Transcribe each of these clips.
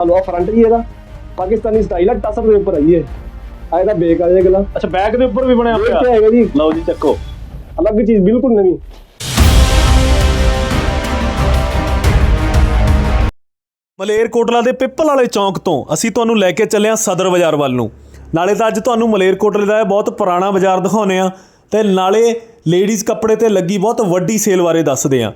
Hello front ਜੀ ਇਹਦਾ। Pakistani style ਹੈ ਟਸਰ ਦੇ ਉੱਪਰ ਹੈ ਇਹ। ਆ ਇਹਦਾ ਬੇਕ ਆ ਜੇ ਗਲਾ ਅੱਛਾ ਬੈਕ ਦੇ ਉੱਪਰ ਵੀ ਬਣਿਆ ਇਹ ਹੋਇਆ ਤੇ ਹੈਗਾ ਜੀ। ਲਓ ਜੀ ਚੱਕੋ। ਅਲੱਗ ਚੀਜ਼ ਬਿਲਕੁਲ ਨਵੀਂ। ਮਲੇਰਕੋਟਲਾ ਦੇ ਪਿੱਪਲ ਵਾਲੇ ਚੌਂਕ ਤੋਂ ਅਸੀਂ ਤੁਹਾਨੂੰ ਲੈ ਕੇ ਚੱਲੇ ਹਾਂ ਸਦਰ ਬਾਜ਼ਾਰ ਵੱਲ ਨੂੰ। ਨਾਲੇ ਤਾਂ ਅੱਜ ਤੁਹਾਨੂੰ ਮਲੇਰਕੋਟਲੇ ਦਾ ਇਹ ਬਹੁਤ ਪੁਰਾਣਾ ਬਾਜ਼ਾਰ ਦਿਖਾਉਨੇ ਆ ਤੇ ਨਾਲੇ ਲੇਡੀਜ਼ ਕੱਪੜੇ ਤੇ ਲੱਗੀ ਬਹੁਤ ਵੱਡੀ ਸੇਲ ਬਾਰੇ ਦੱਸਦੇ ਆ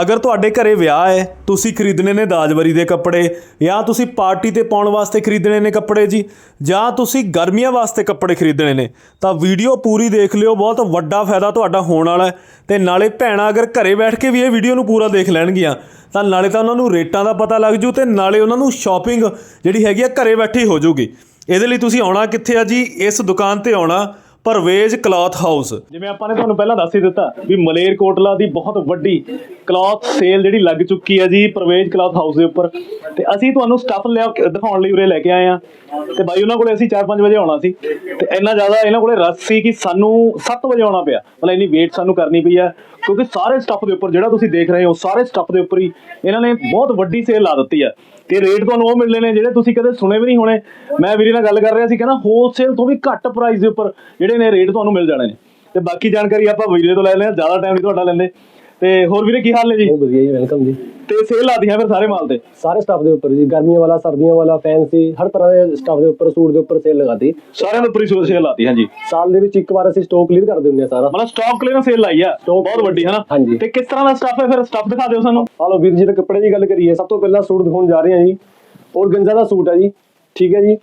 ਅਗਰ ਤੁਹਾਡੇ ਘਰੇ ਵਿਆਹ ਹੈ, ਤੁਸੀਂ ਖਰੀਦਣੇ ਨੇ ਦਾਜਵਰੀ ਦੇ ਕੱਪੜੇ, ਜਾਂ ਤੁਸੀਂ ਪਾਰਟੀ ਤੇ ਪਾਉਣ ਵਾਸਤੇ ਖਰੀਦਣੇ ਨੇ ਕੱਪੜੇ ਜੀ, ਜਾਂ ਤੁਸੀਂ ਗਰਮੀਆਂ ਵਾਸਤੇ ਕੱਪੜੇ ਖਰੀਦਣੇ ਨੇ, ਤਾਂ ਵੀਡੀਓ ਪੂਰੀ ਦੇਖ ਲਿਓ, ਬਹੁਤ ਵੱਡਾ ਫਾਇਦਾ ਤੁਹਾਡਾ ਹੋਣ ਵਾਲਾ ਹੈ। ਤੇ ਨਾਲੇ ਭੈਣਾਂ, ਅਗਰ ਘਰੇ ਬੈਠ ਕੇ ਵੀ ਇਹ ਵੀਡੀਓ ਨੂੰ ਪੂਰਾ ਦੇਖ ਲੈਣਗੀਆਂ, ਤਾਂ ਨਾਲੇ ਤਾਂ ਉਹਨਾਂ ਨੂੰ ਰੇਟਾਂ ਦਾ ਪਤਾ ਲੱਗ ਜੂ ਤੇ ਨਾਲੇ ਉਹਨਾਂ ਨੂੰ ਸ਼ਾਪਿੰਗ ਜਿਹੜੀ ਹੈਗੀ ਆ, ਘਰੇ ਬੈਠੇ ਹੀ ਹੋ ਜੂਗੀ। ਇਹਦੇ ਲਈ ਤੁਸੀਂ ਆਉਣਾ ਕਿੱਥੇ ਆ ਜੀ? ਇਸ ਦੁਕਾਨ ਤੇ ਆਉਣਾ। Parvez cloth house. ਜਿਵੇਂ ਆਪਾਂ ਨੇ ਤੁਹਾਨੂੰ ਪਹਿਲਾਂ ਦੱਸ ਹੀ ਦਿੱਤਾ ਵੀ ਮਲੇਰਕੋਟਲਾ ਦੀ ਬਹੁਤ ਵੱਡੀ ਕਲੌਥ ਸੇਲ ਜਿਹੜੀ ਲੱਗ ਚੁੱਕੀ ਹੈ ਜੀ ਪਰਵੇਜ਼ ਕਲੌਥ ਹਾਊਸ ਦੇ ਉੱਪਰ। ਤੇ ਅਸੀਂ ਤੁਹਾਨੂੰ ਸਟੱਫ ਲਿਆ ਦਿਖਾਉਣ ਲਈ ਉਰੇ ਲੈ ਕੇ ਆਏ ਆ ਤੇ ਬਾਈ, ਉਹਨਾਂ ਕੋਲੇ ਅਸੀਂ 4-5 ਵਜੇ ਆਉਣਾ ਸੀ। ਤੇ ਇੰਨਾ ਜ਼ਿਆਦਾ ਇਹਨਾਂ ਕੋਲੇ ਰਸ਼ ਸੀ ਕਿ ਸਾਨੂੰ 7 ਵਜੇ ਆਉਣਾ ਪਿਆ। ਮਤਲਬ ਇੰਨੀ ਵੇਟ ਸਾਨੂੰ ਕਰਨੀ ਪਈ ਆ। ਕਿਉਂਕਿ ਸਾਰੇ ਸਟੱਫ ਦੇ ਉੱਪਰ ਜਿਹੜਾ ਤੁਸੀਂ ਦੇਖ ਰਹੇ ਹੋ, ਸਾਰੇ ਸਟੱਫ ਦੇ ਉੱਪਰ ਹੀ ਇਹਨਾਂ ਨੇ ਬਹੁਤ ਵੱਡੀ ਸੇਲ ਲਾ ਦਿੱਤੀ ਆ। ਤੇ ਰੇਟ ਤੁਹਾਨੂੰ ਉਹ ਮਿਲਣੇ ਨੇ ਜਿਹੜੇ ਤੁਸੀਂ ਕਦੇ ਸੁਣੇ ਵੀ ਨਹੀਂ ਹੋਣੇ। ਮੈਂ ਵੀਰੇ ਨਾਲ ਗੱਲ ਕਰ ਰਿਹਾ ਸੀ, ਕਹਿੰਦਾ ਹੋਲਸੇਲ ਤੋਂ ਵੀ ਘੱਟ ਪ੍ਰਾਈਸ ਦੇ ਉੱਪਰ ਜਿਹੜੇ ਨੇ ਰੇਟ ਤੁਹਾਨੂੰ ਮਿਲ ਜਾਣੇ ਨੇ। ਤੇ ਬਾਕੀ ਜਾਣਕਾਰੀ ਆਪਾਂ ਵੀਰੇ ਤੋਂ ਲੈ ਲੈਂਦੇ ਹਾਂ, ਜ਼ਿਆਦਾ ਟਾਈਮ ਨਹੀਂ ਤੁਹਾਡਾ ਲੈਂਦੇ। ਤੇ ਹੋਰ ਵੀਰੇ ਕੀ ਹਾਲ ਨੇ ਜੀ? ਬਹੁਤ ਵਧੀਆ ਜੀ ਵੈਲਕਮ ਜੀ। ਤੇ ਸੇਲ ਲਾਦੀਆਂ ਫਿਰ ਸਾਰੇ ਮਾਲ ਤੇ? ਸਾਰੇ ਸਟਾਫ ਦੇ ਉੱਪਰ ਜੀ ਗਰਮੀਆਂ ਵਾਲਾ ਸਰਦੀਆਂ ਵਾਲਾ ਫੈਂਸੀ ਹਰ ਤਰ੍ਹਾਂ ਦੇ ਸਟਾਫ ਦੇ ਉੱਪਰ ਸੂਟ ਦੇ ਉੱਪਰ ਸੇਲ ਲਗਾਤੀ। ਸਾਰਿਆਂ ਦੇ ਉੱਪਰ ਹੀ ਸੇਲ ਲਾਤੀ ਹਾਂਜੀ। ਸਾਲ ਦੇ ਵਿੱਚ ਇੱਕ ਵਾਰ ਅਸੀਂ ਸਟਾਕ ਕਲੀਅਰ ਕਰ ਦਿੰਦੇ ਆ ਸਾਰਾ। ਮਤਲਬ ਸਟਾਕ ਕਲੀਅਰ ਸੇਲ ਲਾਈ ਆ। Stock ਬਹੁਤ ਵੱਡੀ ਹੈ ਨਾ ਹਾਂਜੀ। ਤੇ ਕਿਸ ਤਰ੍ਹਾਂ ਦਾ ਸਟਾਫ ਹੈ? ਫਿਰ ਸਟਾਫ ਦਿਖਾ ਦਿਓ ਸਾਨੂੰ। ਹਾਲੋ ਵੀਰ ਜੀ ਦੇ ਕੱਪੜੇ ਦੀ ਗੱਲ ਕਰੀਏ। ਸਭ ਤੋਂ ਪਹਿਲਾਂ ਸੂਟ ਦਿਖਾਉਣ ਜਾ ਰਹੇ ਹਾਂ ਜੀ। ਔਰ ਗੰਜਾ ਦਾ ਸੂਟ ਹੈ ਜੀ। ਠੀਕ ਹੈ ਜੀ।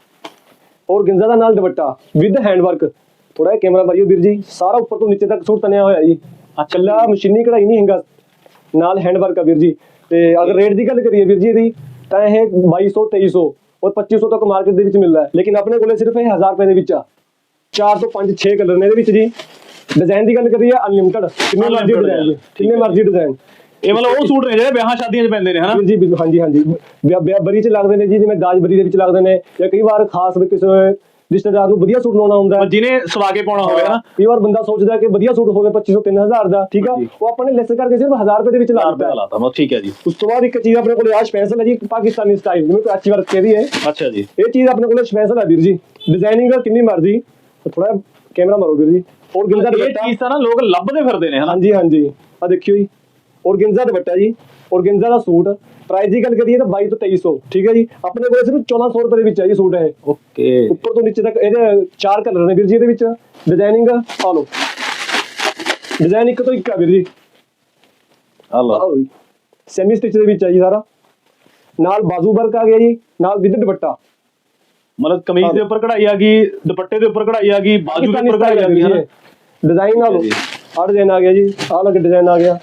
ਔਰ ਗੰਜਾ ਦਾ ਨਾਲ ਦੁਪੱਟਾ। ਵਿਦ ਹੈਂਡ ਵਰਕ ਥੋੜਾ ਜਿਹਾ ਕੈਮਰਾ ਮਾਰਿਓ ਵੀਰ ਜੀ। ਸਾਰਾ ਉੱਪਰ ਤੋਂ ਨੀਚੇ ਤੱਕ ਸੂਟ ਤਨਿਆ ਹੋਇਆ ਜੀ। ਇਕੱਲਾ ਮਸ਼ੀਨੀ ਕਢਾਈ ਨਹੀਂ ਹੈਗਾ। ਨਾਲ ਹੈਂਡ ਵਰਕ ਆ ਵੀਰ ਜੀ। ਤੇ ਅਗਰ ਰੇਟ ਦੀ ਗੱਲ ਕਰੀਏ ਵੀਰ ਜੀ ਇਹਦੀ ਤਾਂ ਇਹ 2200 2300 ਔਰ 2500 ਤੱਕ ਮਾਰਕੀਟ ਦੇ ਵਿੱਚ ਮਿਲਦਾ ਹੈ। ਲੇਕਿਨ ਆਪਣੇ ਕੋਲੇ ਸਿਰਫ ਇਹ 1000 ਰੁਪਏ ਦੇ ਵਿੱਚ ਆ। 4 ਤੋਂ 5 6 ਕਲਰ ਨੇ ਇਹਦੇ ਵਿੱਚ ਜੀ। ਡਿਜ਼ਾਈਨ ਦੀ ਗੱਲ ਕਰੀਏ ਅਨਲਿਮਟਿਡ ਕਿੰਨੇ ਮਰਜ਼ੀ ਡਿਜ਼ਾਈਨ। ਕਿੰਨੇ ਮਰਜ਼ੀ ਡਿਜ਼ਾਈਨ ਇਹ ਮਤਲਬ ਉਹ ਸੂਟ ਨੇ ਜਿਹੜੇ ਵਿਆਹਾਂ ਸ਼ਾਦੀਆਂ 'ਚ ਪੈਂਦੇ ਨੇ ਹਨਾ? ਜੀ ਹਾਂਜੀ ਹਾਂਜੀ। ਵਿਆਹ ਬਰੀ ਚ ਲੱਗਦੇ ਨੇ ਜੀ ਜਿਵੇਂ ਦਾਜ ਬਰੀ ਦੇ ਵਿੱਚ ਲੱਗਦੇ ਨੇ ਜਾਂ ਕਈ ਵਾਰ ਖਾਸ ਕਿਸੇ ਰਿਸ਼ਤੇਦਾਰ ਨੂੰ ਵਧੀਆ ਸੂਟ ਲਾਉਣਾ ਹੁੰਦਾ ਜਿਹਨੇ ਸਵਾ ਕੇ ਪਾਉਣਾ ਹੋਵੇ ਹਨਾ। ਕਈ ਵਾਰ ਬੰਦਾ ਸੋਚਦਾ ਕਿ ਵਧੀਆ ਸੂਟ ਹੋਵੇ 2500 3000 ਦਾ ਠੀਕ ਆ। ਉਹ ਆਪਾਂ ਨੇ ਲੈਸ ਕਰਕੇ ਸਿਰਫ 1000 ਰੁਪਏ ਦੇ ਵਿੱਚ ਲਾ 4 ਦਿੱਤਾ। ਲਾਤਾ ਮੈਂ ਠੀਕ ਹੈ ਜੀ। ਉਸ ਤੋਂ ਬਾਅਦ ਇੱਕ ਚੀਜ਼ ਆਪਣੇ ਕੋਲ ਆ ਸਪੈਸ਼ਲ ਹੈ ਜੀ ਪਾਕਿਸਤਾਨੀ ਸਟਾਈਲ ਜਿਵੇਂ ਕੋਈ ਅੱਛੀ ਵਰਕ ਦੀ ਹੈ। ਅੱਛਾ ਜੀ। ਇਹ ਚੀਜ਼ ਆਪਣੇ ਕੋਲ ਸਪੈਸ਼ਲ ਹੈ ਵੀਰ ਜੀ। ਡਿਜ਼ਾਈਨਿੰਗ ਕਿੰਨੀ ਮਰਜ਼ੀ ਥੋੜਾ ਕੈਮਰਾ ਮਾਰੋ ਵੀਰ ਜੀ। ਔਰ ਗਿੰਦਾ ਇਹ ਦੁਪੱਟਾ। ਚੀਜ਼ ਤਾਂ ਨਾ ਲੋਕ ਲੱਭਦੇ ਫਿਰਦੇ ਨੇ ਹਨਾ। ਹਾਂਜੀ ਹਾਂਜੀ। ਆ ਦੇਖਿਓ ਜੀ। ਔਰਗੈਂਜ਼ਾ ਦੁਪੱਟਾ ਜੀ। ਔਰਗੈਂਜ਼ਾ ਦਾ ਸੂਟ। ਪ੍ਰਾਈਸ ਦੀ ਗੱਲ ਕਰੀਏ ਤਾਂ 22 ਤੋਂ 2300 ਠੀਕ ਹੈ ਜੀ? ਆਪਣੇ ਕੋਲ ਸਿਰਫ 1400 ਰੁਪਏ ਦੇ ਵਿੱਚ ਹੈ ਜੀ ਸੂਟ ਇਹ। ਓਕੇ। ਉੱਪਰ ਤੋਂ ਨੀਚੇ ਤੱਕ ਇਹਦੇ ਚਾਰ ਕਲਰ ਨੇ ਵੀਰ ਜੀ ਇਹਦੇ ਵਿੱਚ। ਡਿਜ਼ਾਈਨਿੰਗ ਆ ਲਓ। ਡਿਜ਼ਾਈਨ ਇੱਕ ਤੋਂ ਇੱਕ ਆ ਵੀਰ ਜੀ। ਆਹ ਲਓ। ਸੈਮੀ ਸਟਿਚ ਦੇ ਵਿੱਚ ਹੈ ਜੀ ਸਾਰਾ। ਨਾਲ ਬਾਜ਼ੂ ਵਰਕ ਆ ਗਿਆ ਜੀ। ਨਾਲ ਵਿਦ ਦੁਪੱਟਾ। ਮਤਲਬ ਕਮੀਜ਼ ਦੇ ਉੱਪਰ ਕਢਾਈ ਆ ਗਈ ਦੁਪੱਟੇ ਦੇ ਉੱਪਰ ਕਢਾਈ ਆ ਗਈ ਬਾਜੂ ਦੇ ਉੱਪਰ ਕਢਾਈ ਆ ਗਈ ਹਨਾ? ਡਿਜ਼ਾਈਨ ਆ ਲਓ। ਆਹ ਡਿਜ਼ਾਈਨ ਆ ਗਿਆ ਜੀ। ਆਹ ਲੱਗ ਡਿਜ਼ਾਈਨ ਆ ਗਿਆ।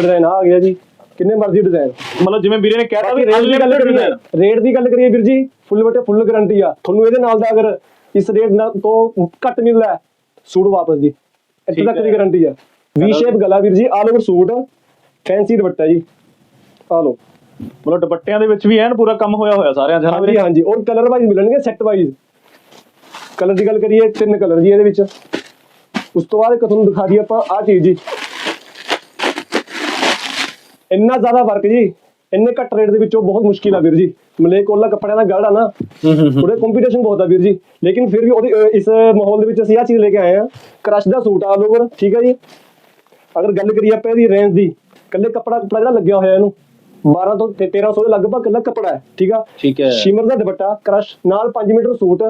ਡਿਜ਼ਾਈਨ ਆ ਗਿਆ ਜੀ। ਕਿੰਨੇ ਮਰਜ਼ੀ ਡਿਜ਼ਾਈਨ ਮਤਲਬ ਜਿਵੇਂ ਵੀਰੇ ਨੇ ਕਹਿਤਾ ਵੀ ਦੀ ਕਰੀਏ design। ਰੇਟ ਦੀ ਗੱਲ ਕਰੀਏ ਵੀਰ ਜੀ ਫੁੱਲ ਬਟੇ ਫੁੱਲ ਗਾਰੰਟੀ ਆ। ਤੁਹਾਨੂੰ ਇਹਦੇ ਨਾਲ ਦਾ ਅਗਰ ਇਸ ਰੇਟ ਨਾਲ ਤੋਂ ਘੱਟ ਮਿਲਦਾ ਸੂਟ ਵਾਪਸ ਜੀ। ਇੱਥੇ ਤੱਕ ਦੀ। ਗਾਰੰਟੀ ਆ। ਵੀ ਸ਼ੇਪ ਗਲਾ ਵੀਰ ਜੀ all over suit fancy dupatta ਜੀ। ਆ ਲਓ। ਮਤਲਬ ਦੁਪੱਟਿਆਂ ਦੇ ਵਿੱਚ ਵੀ ਐਨ ਪੂਰਾ ਕੰਮ ਹੋਇਆ ਹੋਇਆ ਸਾਰਿਆਂ ਹਨਾ ਹਾਂਜੀ ਹਾਂਜੀ। ਔਰ ਕਲਰ ਵਾਈਜ਼ ਮਿਲਣਗੇ ਸੈੱਟ ਵਾਈਜ਼ ਕਲਰ ਦੀ ਗੱਲ ਕਰੀਏ ਤਿੰਨ ਕਲਰ ਜੀ ਇਹਦੇ ਵਿੱਚ। ਉਸ ਤੋਂ ਬਾਅਦ ਇੱਕ ਤੁਹਾਨੂੰ ਦਿਖਾ ਦਈਏ ਆਪਾਂ ਆਹ ਚੀਜ਼ ਜੀ। ਇੰਨਾ ਜ਼ਿਆਦਾ ਵਰਕ ਜੀ ਇੰਨੇ ਘੱਟ ਰੇਟ ਦੇ ਵਿੱਚੋਂ ਬਹੁਤ ਮੁਸ਼ਕਿਲ ਆ ਵੀਰ ਜੀ। ਮਲੇਕੋਲਾ ਕੱਪੜਿਆਂ ਦਾ ਗੜ ਆ ਨਾ। ਉਹਦੇ ਕੰਪੀਟੀਸ਼ਨ ਬਹੁਤ ਆ ਵੀਰ ਜੀ। ਲੇਕਿਨ ਫਿਰ ਵੀ ਉਹਦੇ ਅਹ, ਇਸ ਮਾਹੌਲ ਦੇ ਵਿੱਚ ਅਸੀਂ ਆਹ ਚੀਜ਼ ਲੈ ਕੇ ਆਏ ਆ। ਕ੍ਰਸ਼ ਦਾ ਸੂਟ ਆਲ ਓਵਰ ਠੀਕ ਹੈ ਜੀ? ਅਗਰ ਗੱਲ ਕਰੀਏ ਆਪਾਂ ਇਹਦੀ ਰੇਂਜ ਦੀ ਕੱਲੇ ਕੱਪੜਾ ਕੱਪੜਾ ਜਿਹੜਾ ਲੱਗਿਆ ਹੋਇਆ ਇਹਨੂੰ 12 ਤੋਂ ਤੇ 1300 ਦੇ ਲਗਭਗ ਕੱਲਾ ਕੱਪੜਾ ਹੈ ਠੀਕ ਆ? ਠੀਕ ਹੈ। ਸ਼ਿਮਰ ਦਾ ਦੁਪੱਟਾ ਕ੍ਰਸ਼ ਨਾਲ 5 ਮੀਟਰ ਸੂਟ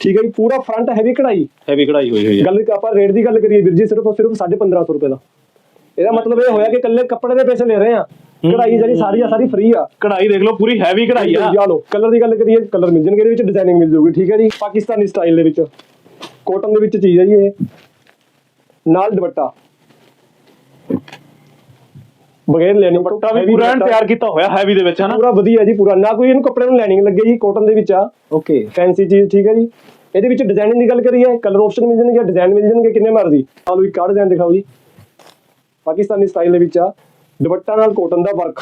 ਠੀਕ ਹੈ ਜੀ? ਪੂਰਾ ਫਰੰਟ ਹੈਵੀ ਕਢਾਈ। ਹੈਵੀ ਕਢਾਈ ਹੋਈ ਹੋਈ ਹੈ। ਗੱਲ ਆਪਾਂ ਰੇਟ ਦੀ ਗੱਲ ਕਰੀਏ ਵੀਰ ਜੀ ਸਿਰਫ ਔਰ ਸਿਰਫ 1550 ਰੁਪਏ ਦਾ। ਇਹਦਾ ਮਤਲਬ ਇਹ ਹੋਇਆ ਕਿ ਕੱਲੇ ਕੱਪੜੇ ਦੇ ਪੈਸੇ ਲੈ ਰਹੇ ਆ। ਕਢਾਈ ਜਿਹੜੀ ਸਾਰੀ ਆ ਸਾਰੀ ਫ੍ਰੀ ਆ। ਕਢਾਈ ਦੇਖ ਲਓ ਪੂਰੀ ਹੈਵੀ ਕਢਾਈ ਆ। ਆ ਲਓ ਕਲਰ ਦੀ ਗੱਲ ਕਰੀਏ ਕਲਰ ਮਿਲ ਜਾਣਗੇ ਇਹਦੇ ਵਿੱਚ ਡਿਜ਼ਾਈਨਿੰਗ ਮਿਲ ਜਾਊਗੀ ਠੀਕ ਹੈ ਜੀ। ਪਾਕਿਸਤਾਨੀ ਸਟਾਈਲ ਦੇ ਵਿੱਚ। ਕਾਟਨ ਦੇ ਵਿੱਚ ਚੀਜ਼ ਹੈ ਜੀ ਇਹ। ਨਾਲ ਦੁਪੱਟਾ। ਬਗੈਰ ਲੈਨਿੰਗ ਦੁਪੱਟਾ ਵੀ ਪੂਰਾ ਐਨ ਤਿਆਰ ਕੀਤਾ ਹੋਇਆ ਹੈਵੀ ਦੇ ਵਿੱਚ ਹਨਾ? ਪੂਰਾ ਵਧੀਆ ਜੀ ਪੂਰਾ। ਨਾ ਕੋਈ ਇਹਨੂੰ ਕੱਪੜੇ ਨੂੰ ਲੈਨਿੰਗ ਲੱਗੇ ਜੀ ਕਾਟਨ ਦੇ ਵਿੱਚ ਆ। ਓਕੇ ਫੈਂਸੀ ਚੀਜ਼ ਠੀਕ ਹੈ ਜੀ। ਇਹਦੇ ਵਿੱਚ ਡਿਜ਼ਾਈਨਿੰਗ ਦੀ ਗੱਲ ਕਰੀਏ ਕਲਰ ਆਪਸ਼ਨ ਮਿਲ ਜਾਣਗੇ ਡਿਜ਼ਾਈਨ ਮਿਲ ਜਾਣਗੇ ਕਿੰਨੇ ਮਰਜ਼ੀ। ਆਹ ਲਓ ਇੱਕ ਕਾਰਡ ਡਿਜ਼ਾਈਨ ਦਿਖਾਓ ਜੀ। ਪਾਕਿਸਤਾਨੀ ਸਟਾਈਲ ਦੇ ਵਿੱਚ ਆ ਦੁਪੱਟਾ ਨਾਲ ਕਾਟਨ ਦਾ ਵਰਕ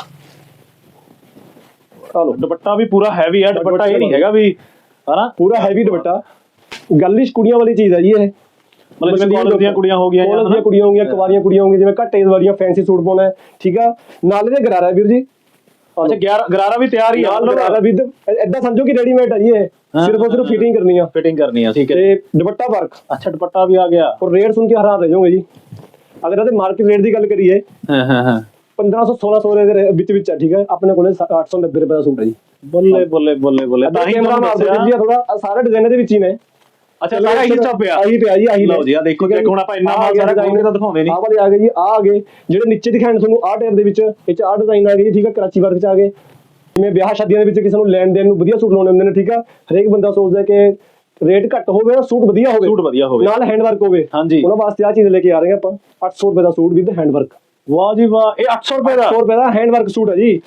ਆਹ ਲਓ ਦੁਪੱਟਾ ਵੀ ਪੂਰਾ ਹੈਵੀ ਆ ਦੁਪੱਟਾ ਇਹ ਨਹੀਂ ਹੈਗਾ ਵੀ ਹਨਾ? ਪੂਰਾ ਹੈਵੀ ਦੁਪੱਟਾ। ਗਰਲਿਸ਼ ਕੁੜੀਆਂ ਵਾਲੀ ਚੀਜ਼ ਹੈ ਜੀ ਇਹ। ਮਤਲਬ ਜਿਵੇਂ ਕਾਲਜ ਦੀਆਂ ਕੁੜੀਆਂ ਹੋ ਗਈਆਂ ਜਾਂ ਹਨਾ। ਕੁੜੀਆਂ ਹੋ ਗਈਆਂ ਕੁਵਾਰੀਆਂ ਕੁੜੀਆਂ ਹੋ ਗਈਆਂ ਜਿਵੇਂ ਘੱਟ ਏਜ ਵਾਲੀਆਂ ਫੈਂਸੀ ਸੂਟ ਪਾਉਣਾ ਹੈ ਠੀਕ ਆ? ਨਾਲ ਇਹਦੇ ਗਰਾਰਾ ਵੀਰ ਜੀ। ਅੱਛਾ 11 ਗਰਾਰਾ ਵੀ ਤਿਆਰ ਹੀ ਆ। ਨਾਲ ਗਰਾਰਾ ਵਿਦ ਐਦਾਂ ਸਮਝੋ ਕਿ ਰੈਡੀਮੇਡ ਹੈ ਜੀ ਇਹ। ਸਿਰਫ ਉਹ ਸਿਰਫ ਫਿਟਿੰਗ ਕਰਨੀ ਆ। ਫਿਟਿੰਗ ਕਰਨੀ ਆ ਠੀਕ ਹੈ। ਤੇ ਦੁਪੱਟਾ ਵਰਕ ਅੱਛਾ ਦੁਪੱਟਾ ਵੀ ਆ ਗਿਆ। ਔਰ ਰੇਟ ਸੁਣ ਕੇ ਹੈਰਾਨ ਰਹਿ ਜਾਓਗੇ ਜੀ। ਅਗਰ ਇਹਦੇ ਮਾਰਕੀਟ ਰੇਟ ਦੀ ਗੱਲ ਕਰੀਏ ਹਾਂ ਹਾਂ ਹਾਂ। 1500 1600 ਦੇ ਵਿੱਚ ਵਿੱਚ ਹੈ ਠੀਕ ਹੈ? ਆਪਣੇ ਕੋਲੇ 890 ਰੁਪਏ ਦਾ ਸੂਟ ਹੈ ਜੀ। ਬੱਲੇ ਬੱਲੇ ਬੱਲੇ ਬੱਲੇ। ਤਾਂ ਹੀ ਕੈਮਰਾ ਤੁਹਾਨੂੰ ਮਾਰ ਦਿਓ ਦੱਸਿਆ। ਜੀ ਥੋੜਾ ਸਾਰੇ ਡਿਜ਼ਾਈਨ ਦੇ ਵਿੱਚ ਹੀ ਨੇ। ਅੱਛਾ ਸਾਰਾ ਹੀ ਸਟਾਪ ਪਿਆ? ਆਹੀ ਪਿਆ ਜੀ ਆਹੀ ਲਓ ਜੀ, ਆਹ ਦੇਖੋ check ਹੁਣ ਆਪਾਂ ਇੰਨਾ ਮਾਲ ਸਾਰਾ ਕੇ ਤਾਂ ਦਿਖਾਉਂਦੇ ਨਹੀਂ। ਆਹ ਵਾਲੇ ਆ ਗਏ ਜੀ ਆ ਗਏ। ਜਿਹੜੇ ਨੀਚੇ ਦਿਖਾਣ ਤੁਹਾਨੂੰ ਆਹ ਟਾਈਪ ਦੇ ਵਿੱਚ ਇਹ ਚ ਆਹ ਡਿਜ਼ਾਈਨ ਆ ਗਏ ਜੀ ਠੀਕ ਹੈ? ਕਰਾਚੀ ਵਰਕ ਚ ਆ ਗਏ। ਜਿਵੇਂ ਵਿਆਹ ਸ਼ਾਦੀਆਂ ਦੇ ਵਿੱਚ ਕਿਸੇ ਨੂੰ ਲੈਣ ਦੇਣ ਨੂੰ ਵਧੀਆ ਸੂਟ ਲਾਉਣੇ ਹੁੰਦੇ ਨੇ ਠੀਕ ਆ ਹਰੇਕ ਬੰਦਾ ਸੋਚਦਾ ਕਿ ਰੇਟ ਘੱਟ ਹੋਵੇ ਨਾ ਸੂਟ ਵਧੀਆ ਹੋਵੇ। ਸੂਟ ਵਧੀਆ ਹੋਵੇ। ਨਾਲ ਹੈਂਡ ਵਰਕ ਹੋਵੇ। ਹਾਂਜੀ। ਉਹਨਾਂ ਵਾਸਤੇ ਆ ਚੀਜ਼ ਲੈ ਕੇ ਆ ਰਹੇ ਆਪਾਂ। 800 ਰੁਪਏ ਦਾ ਸੂਟ ਵਿਦ ਹੈਂਡ ਵਰਕ ਵਾਹ ਜੀ ਵਾਹ ਇਹ 800 ਰੁਪਏ ਦਾ? 800 ਰੁਪਏ ਦਾ ਹੈਂਡ ਵਰਕ ਸੂਟ ਹੈ ਜੀ।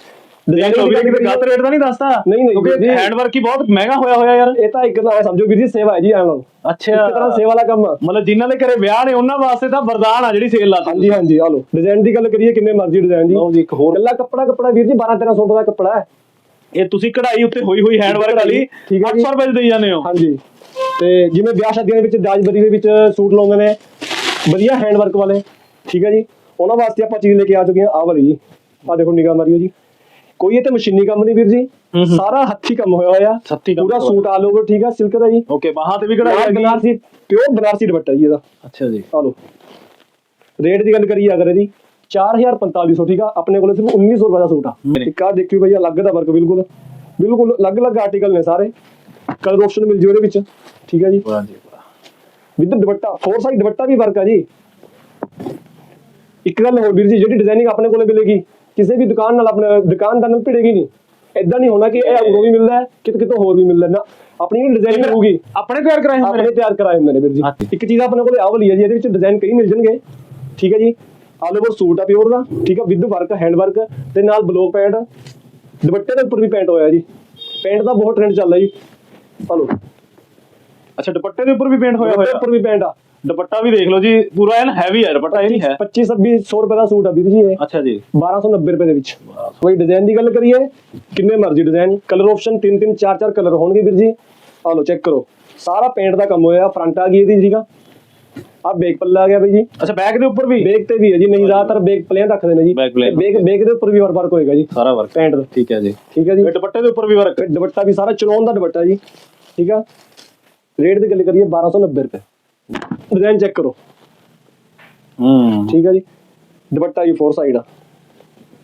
ਦੀ ਗਲਤ ਰੇਟ ਤਾਂ ਨਹੀਂ ਦੱਸਦਾ? ਨਹੀਂ, ਨਹੀਂ, ਕਿਉਂਕਿ ਜੀ। ਹੈਂਡ ਵਰਕ ਹੀ ਬਹੁਤ ਮਹਿੰਗਾ ਹੋਇਆ ਹੋਇਆ ਯਾਰ। ਇਹ ਤਾਂ ਇੱਕ ਤਰ੍ਹਾਂ ਸਮਝੋ ਵੀਰ ਜੀ ਸੇਵਾ ਹੈ ਜੀ ਐਂ ਇੱਕ ਅੱਛਾ। ਤਰ੍ਹਾਂ ਸੇਵਾ ਵਾਲਾ ਕੰਮ ਆ। ਮਤਲਬ ਜਿਨ੍ਹਾਂ ਦੇ ਘਰੇ ਵਿਆਹ ਨੇ ਉਹਨਾਂ ਵਾਸਤੇ ਤਾਂ ਵਰਦਾਨ ਆ ਜਿਹੜੀ ਸੇਲ ਲਾਤੀ ਹਾਂਜੀ ਹਾਂਜੀ ਆ ਲਓ। ਡਿਜ਼ਾਈਨ ਦੀ ਗੱਲ ਕਰੀਏ ਕਿੰਨੇ ਮਰਜ਼ੀ ਡਿਜ਼ਾਈਨ ਜੀ ਲਓ ਜੀ ਇੱਕ ਹੋਰ। ਕੱਲਾ ਕੱਪੜਾ ਕੱਪੜਾ ਵੀਰ ਜੀ 12 1300 ਰੁਪਏ ਦਾ ਕੱਪੜਾ ਹੈ। ਇਹ ਤੁਸੀਂ ਕਢਾਈ ਉੱਤੇ ਹੋਈ ਹੋਈ ਹੈਂਡ ਵਰਕ ਵਾਲੀ ਠੀਕ ਹੈ ਜੀ। 800 ਰੁਪਏ ਦੇਈ ਜਾਂਦੇ ਹੋ। ਹਾਂਜੀ। ਤੇ ਜਿਵੇਂ ਵਿਆਹ ਸ਼ਾਦੀਆਂ ਦੇ ਵਿੱਚ ਦਾਜਬਰੀ ਦੇ ਵਿੱਚ ਸੂਟ ਲਾਉਂਦੇ ਨੇ ਵਧੀਆ ਹੈਂਡ ਵਰਕ ਵਾਲੇ ਠੀਕ ਹੈ ਜੀ? ਉਹਨਾਂ ਵਾਸਤੇ ਆਪਾਂ ਚੀਜ਼ ਲੈ ਕੇ ਆ ਚੁੱਕੇ ਹਾਂ। ਆਹ ਵਾਲੀ ਜੀ ਆ ਦੇਖੋ ਨਿਗਾਹ ਮਾਰਿਓ ਜੀ। ਕੋਈ ਇਹ ਤੇ ਮਸ਼ੀਨੀ ਕੰਮ ਨਹੀਂ ਵੀਰ ਜੀ। ਹੂੰ ਹੂੰ। ਸਾਰਾ ਹੱਥੀ ਕੰਮ ਹੋਇਆ ਹੋਇਆ। ਸੱਤੀ ਪੂਰਾ। ਸੂਟ ਆਲ ਓਵਰ ਠੀਕ ਹੈ? ਸਿਲਕ ਦਾ ਜੀ। ਓਕੇ ਬਾਹਾਂ ਤੇ ਵੀ ਕਢਾਈ ਹੈਗੀ ਬਨਾਰਸੀ ਪਿਓਰ ਬਨਾਰਸੀ ਦੁਪੱਟਾ ਜੀ ਇਹਦਾ। ਅੱਛਾ ਜੀ। ਆ ਲਓ। ਰੇਟ ਦੀ ਗੱਲ ਕਰੀਏ ਅਗਰ ਇਹਦੀ 4450 ਠੀਕ ਆ? ਆਪਣੇ ਕੋਲੇ ਸਿਰਫ 1900 ਰੁਪਏ ਦਾ ਸੂਟ ਆ। ਹੂੰ। ਇੱਕ ਆ ਦੇਖਿਓ ਭਈਆ ਅਲੱਗ ਦਾ ਵਰਕ ਬਿਲਕੁਲ। ਬਿਲਕੁਲ ਅਲੱਗ-ਅਲੱਗ ਆਰਟੀਕਲ ਨੇ ਸਾਰੇ। ਕਲਰ ਆਪਸ਼ਨ ਮਿਲ ਜੀ ਉਹਦੇ ਵਿੱਚ। ਠੀਕ ਹੈ ਜੀ? ਵਾਹ ਜੀ ਵਾਹ। With dupatta four side dupatta we work ਆ ਜੀ। ਇੱਕ ਗੱਲ ਹੋਰ ਵੀਰ ਜੀ ਜਿਹੜੀ ਡਿਜ਼ਾਈਨਿੰਗ ਆਪਣੇ ਕੋਲੇ ਮਿਲੇਗੀ ਕਿਸੇ ਵੀ ਦੁਕਾਨ ਨਾਲ ਆਪਣੇ ਦੁਕਾਨਦਾਰ ਨਾਲ ਭਿੜੇਗੀ ਨਹੀਂ। ਐਦਾਂ ਨਹੀਂ ਹੋਣਾ ਕਿ ਇਹ ਉਰੋਂ ਵੀ ਮਿਲਦਾ ਹੈ ਕਿਤੇ ਕਿਤੋਂ ਹੋਰ ਵੀ ਮਿਲਦਾ। ਨਾ ਆਪਣੀ ਜਿਹੜੀ ਡਿਜ਼ਾਈਨਿੰਗ ਹੋਊਗੀ ਆਪਣੇ ਤਿਆਰ ਕਰਾਏ ਹੁੰਦੇ ਆਪਣੇ ਨੇ ਤਿਆਰ ਕਰਾਏ ਹੁੰਦੇ ਨੇ ਵੀਰ ਜੀ। ਇੱਕ ਚੀਜ਼ ਆਪਣੇ ਕੋਲੇ ਆਹ ਵਾਲੀ ਹੈ ਜੀ ਇਹਦੇ ਵਿੱਚ ਡਿਜ਼ਾਈਨ ਕਈ ਮਿਲ ਜਾਣਗੇ। ਠੀਕ ਹੈ ਜੀ? ਆਲ ਓਵਰ ਸੂਟ ਆ ਪਿਓਰ ਦਾ। ਠੀਕ ਹੈ ਵਿਦ ਵਰਕ ਹੈਂਡ ਵਰਕ ਤੇ ਨਾਲ ਬਲੋ ਪੈਂਟ ਦੁਪੱਟੇ ਦੇ ਉੱਪਰ ਵੀ ਪੈਂਟ ਹੋਇਆ ਜੀ। ਪੈਂਟ ਦਾ ਬਹੁਤ ਟ੍ਰੈਂਡ ਚੱਲਦਾ ਜੀ। ਹਲੋ। ਅੱਛਾ ਦੁਪੱਟੇ ਦੇ ਉੱਪਰ ਵੀ ਪੇਂਟ ਹੋਇਆ ਹੋਇਆ। ਉੱਪਰ ਵੀ ਪੈਂਟ ਆ। ਦੁਪੱਟਾ ਵੀ ਦੇਖ ਲਓ ਜੀ ਪੂਰਾ ਐਨ ਹੈਵੀ ਹੈ ਦੁਪੱਟਾ ਇਹ ਨਹੀਂ ਹੈ। 25 2600 ਰੁਪਏ ਦਾ ਸੂਟ ਆ ਵੀਰ ਜੀ ਇਹ। ਅੱਛਾ ਜੀ। 1290 ਰੁਪਏ ਦੇ ਵਿੱਚ। ਕੋਈ ਡਿਜ਼ਾਈਨ ਦੀ ਗੱਲ ਕਰੀਏ ਕਿੰਨੇ ਮਰਜ਼ੀ ਡਿਜ਼ਾਈਨ ਕਲਰ ਆਪਸ਼ਨ 3 3 4 4 ਕਲਰ ਹੋਣਗੇ ਵੀਰ ਜੀ। ਆ ਲਓ ਚੈੱਕ ਕਰੋ। ਸਾਰਾ ਪੇਂਟ ਦਾ ਕੰਮ ਹੋਇਆ ਫਰੰਟ ਆ ਗਈ ਇਹਦੀ ਠੀਕ ਆ ਆ ਬੇਕ ਪੱਲਾ ਆ ਗਿਆ ਬਈ ਜੀ। ਅੱਛਾ ਬੈਕ ਦੇ ਉੱਪਰ ਵੀ? ਬੇਕ ਤੇ ਵੀ ਹੈ ਜੀ ਨਹੀਂ ਜ਼ਿਆਦਾਤਰ ਬੇਕ ਪਲੇਨ ਰੱਖਦੇ ਨੇ ਜੀ। Back। ਬੇਕ ਬੇਕ ਦੇ ਉੱਪਰ ਵੀ ਵਰਕ ਹੋਏਗਾ ਜੀ। ਸਾਰਾ ਵਰਕ ਪੈਂਟ ਦਾ। ਠੀਕ ਹੈ ਜੀ। ਠੀਕ ਹੈ ਜੀ। ਇਹ ਦੁਪੱਟੇ ਦੇ ਉੱਪਰ ਵੀ ਵਰਕ ਫਿਰ ਦੁਪੱਟਾ ਵੀ ਸਾਰਾ ਚਲੋਨ ਦਾ ਦੁਪੱਟਾ ਜੀ। ਠੀਕ ਆ? ਰੇਟ ਦੀ ਗੱਲ ਕਰੀਏ 1290 ਰੁਪਏ। ਡਿਜ਼ਾਈਨ ਚੈੱਕ ਕਰੋ। ਹੂੰ। ਠੀਕ ਹੈ ਜੀ। ਦੁਪੱਟਾ ਜੀ ਫੋਰ ਸਾਈਡ ਆ।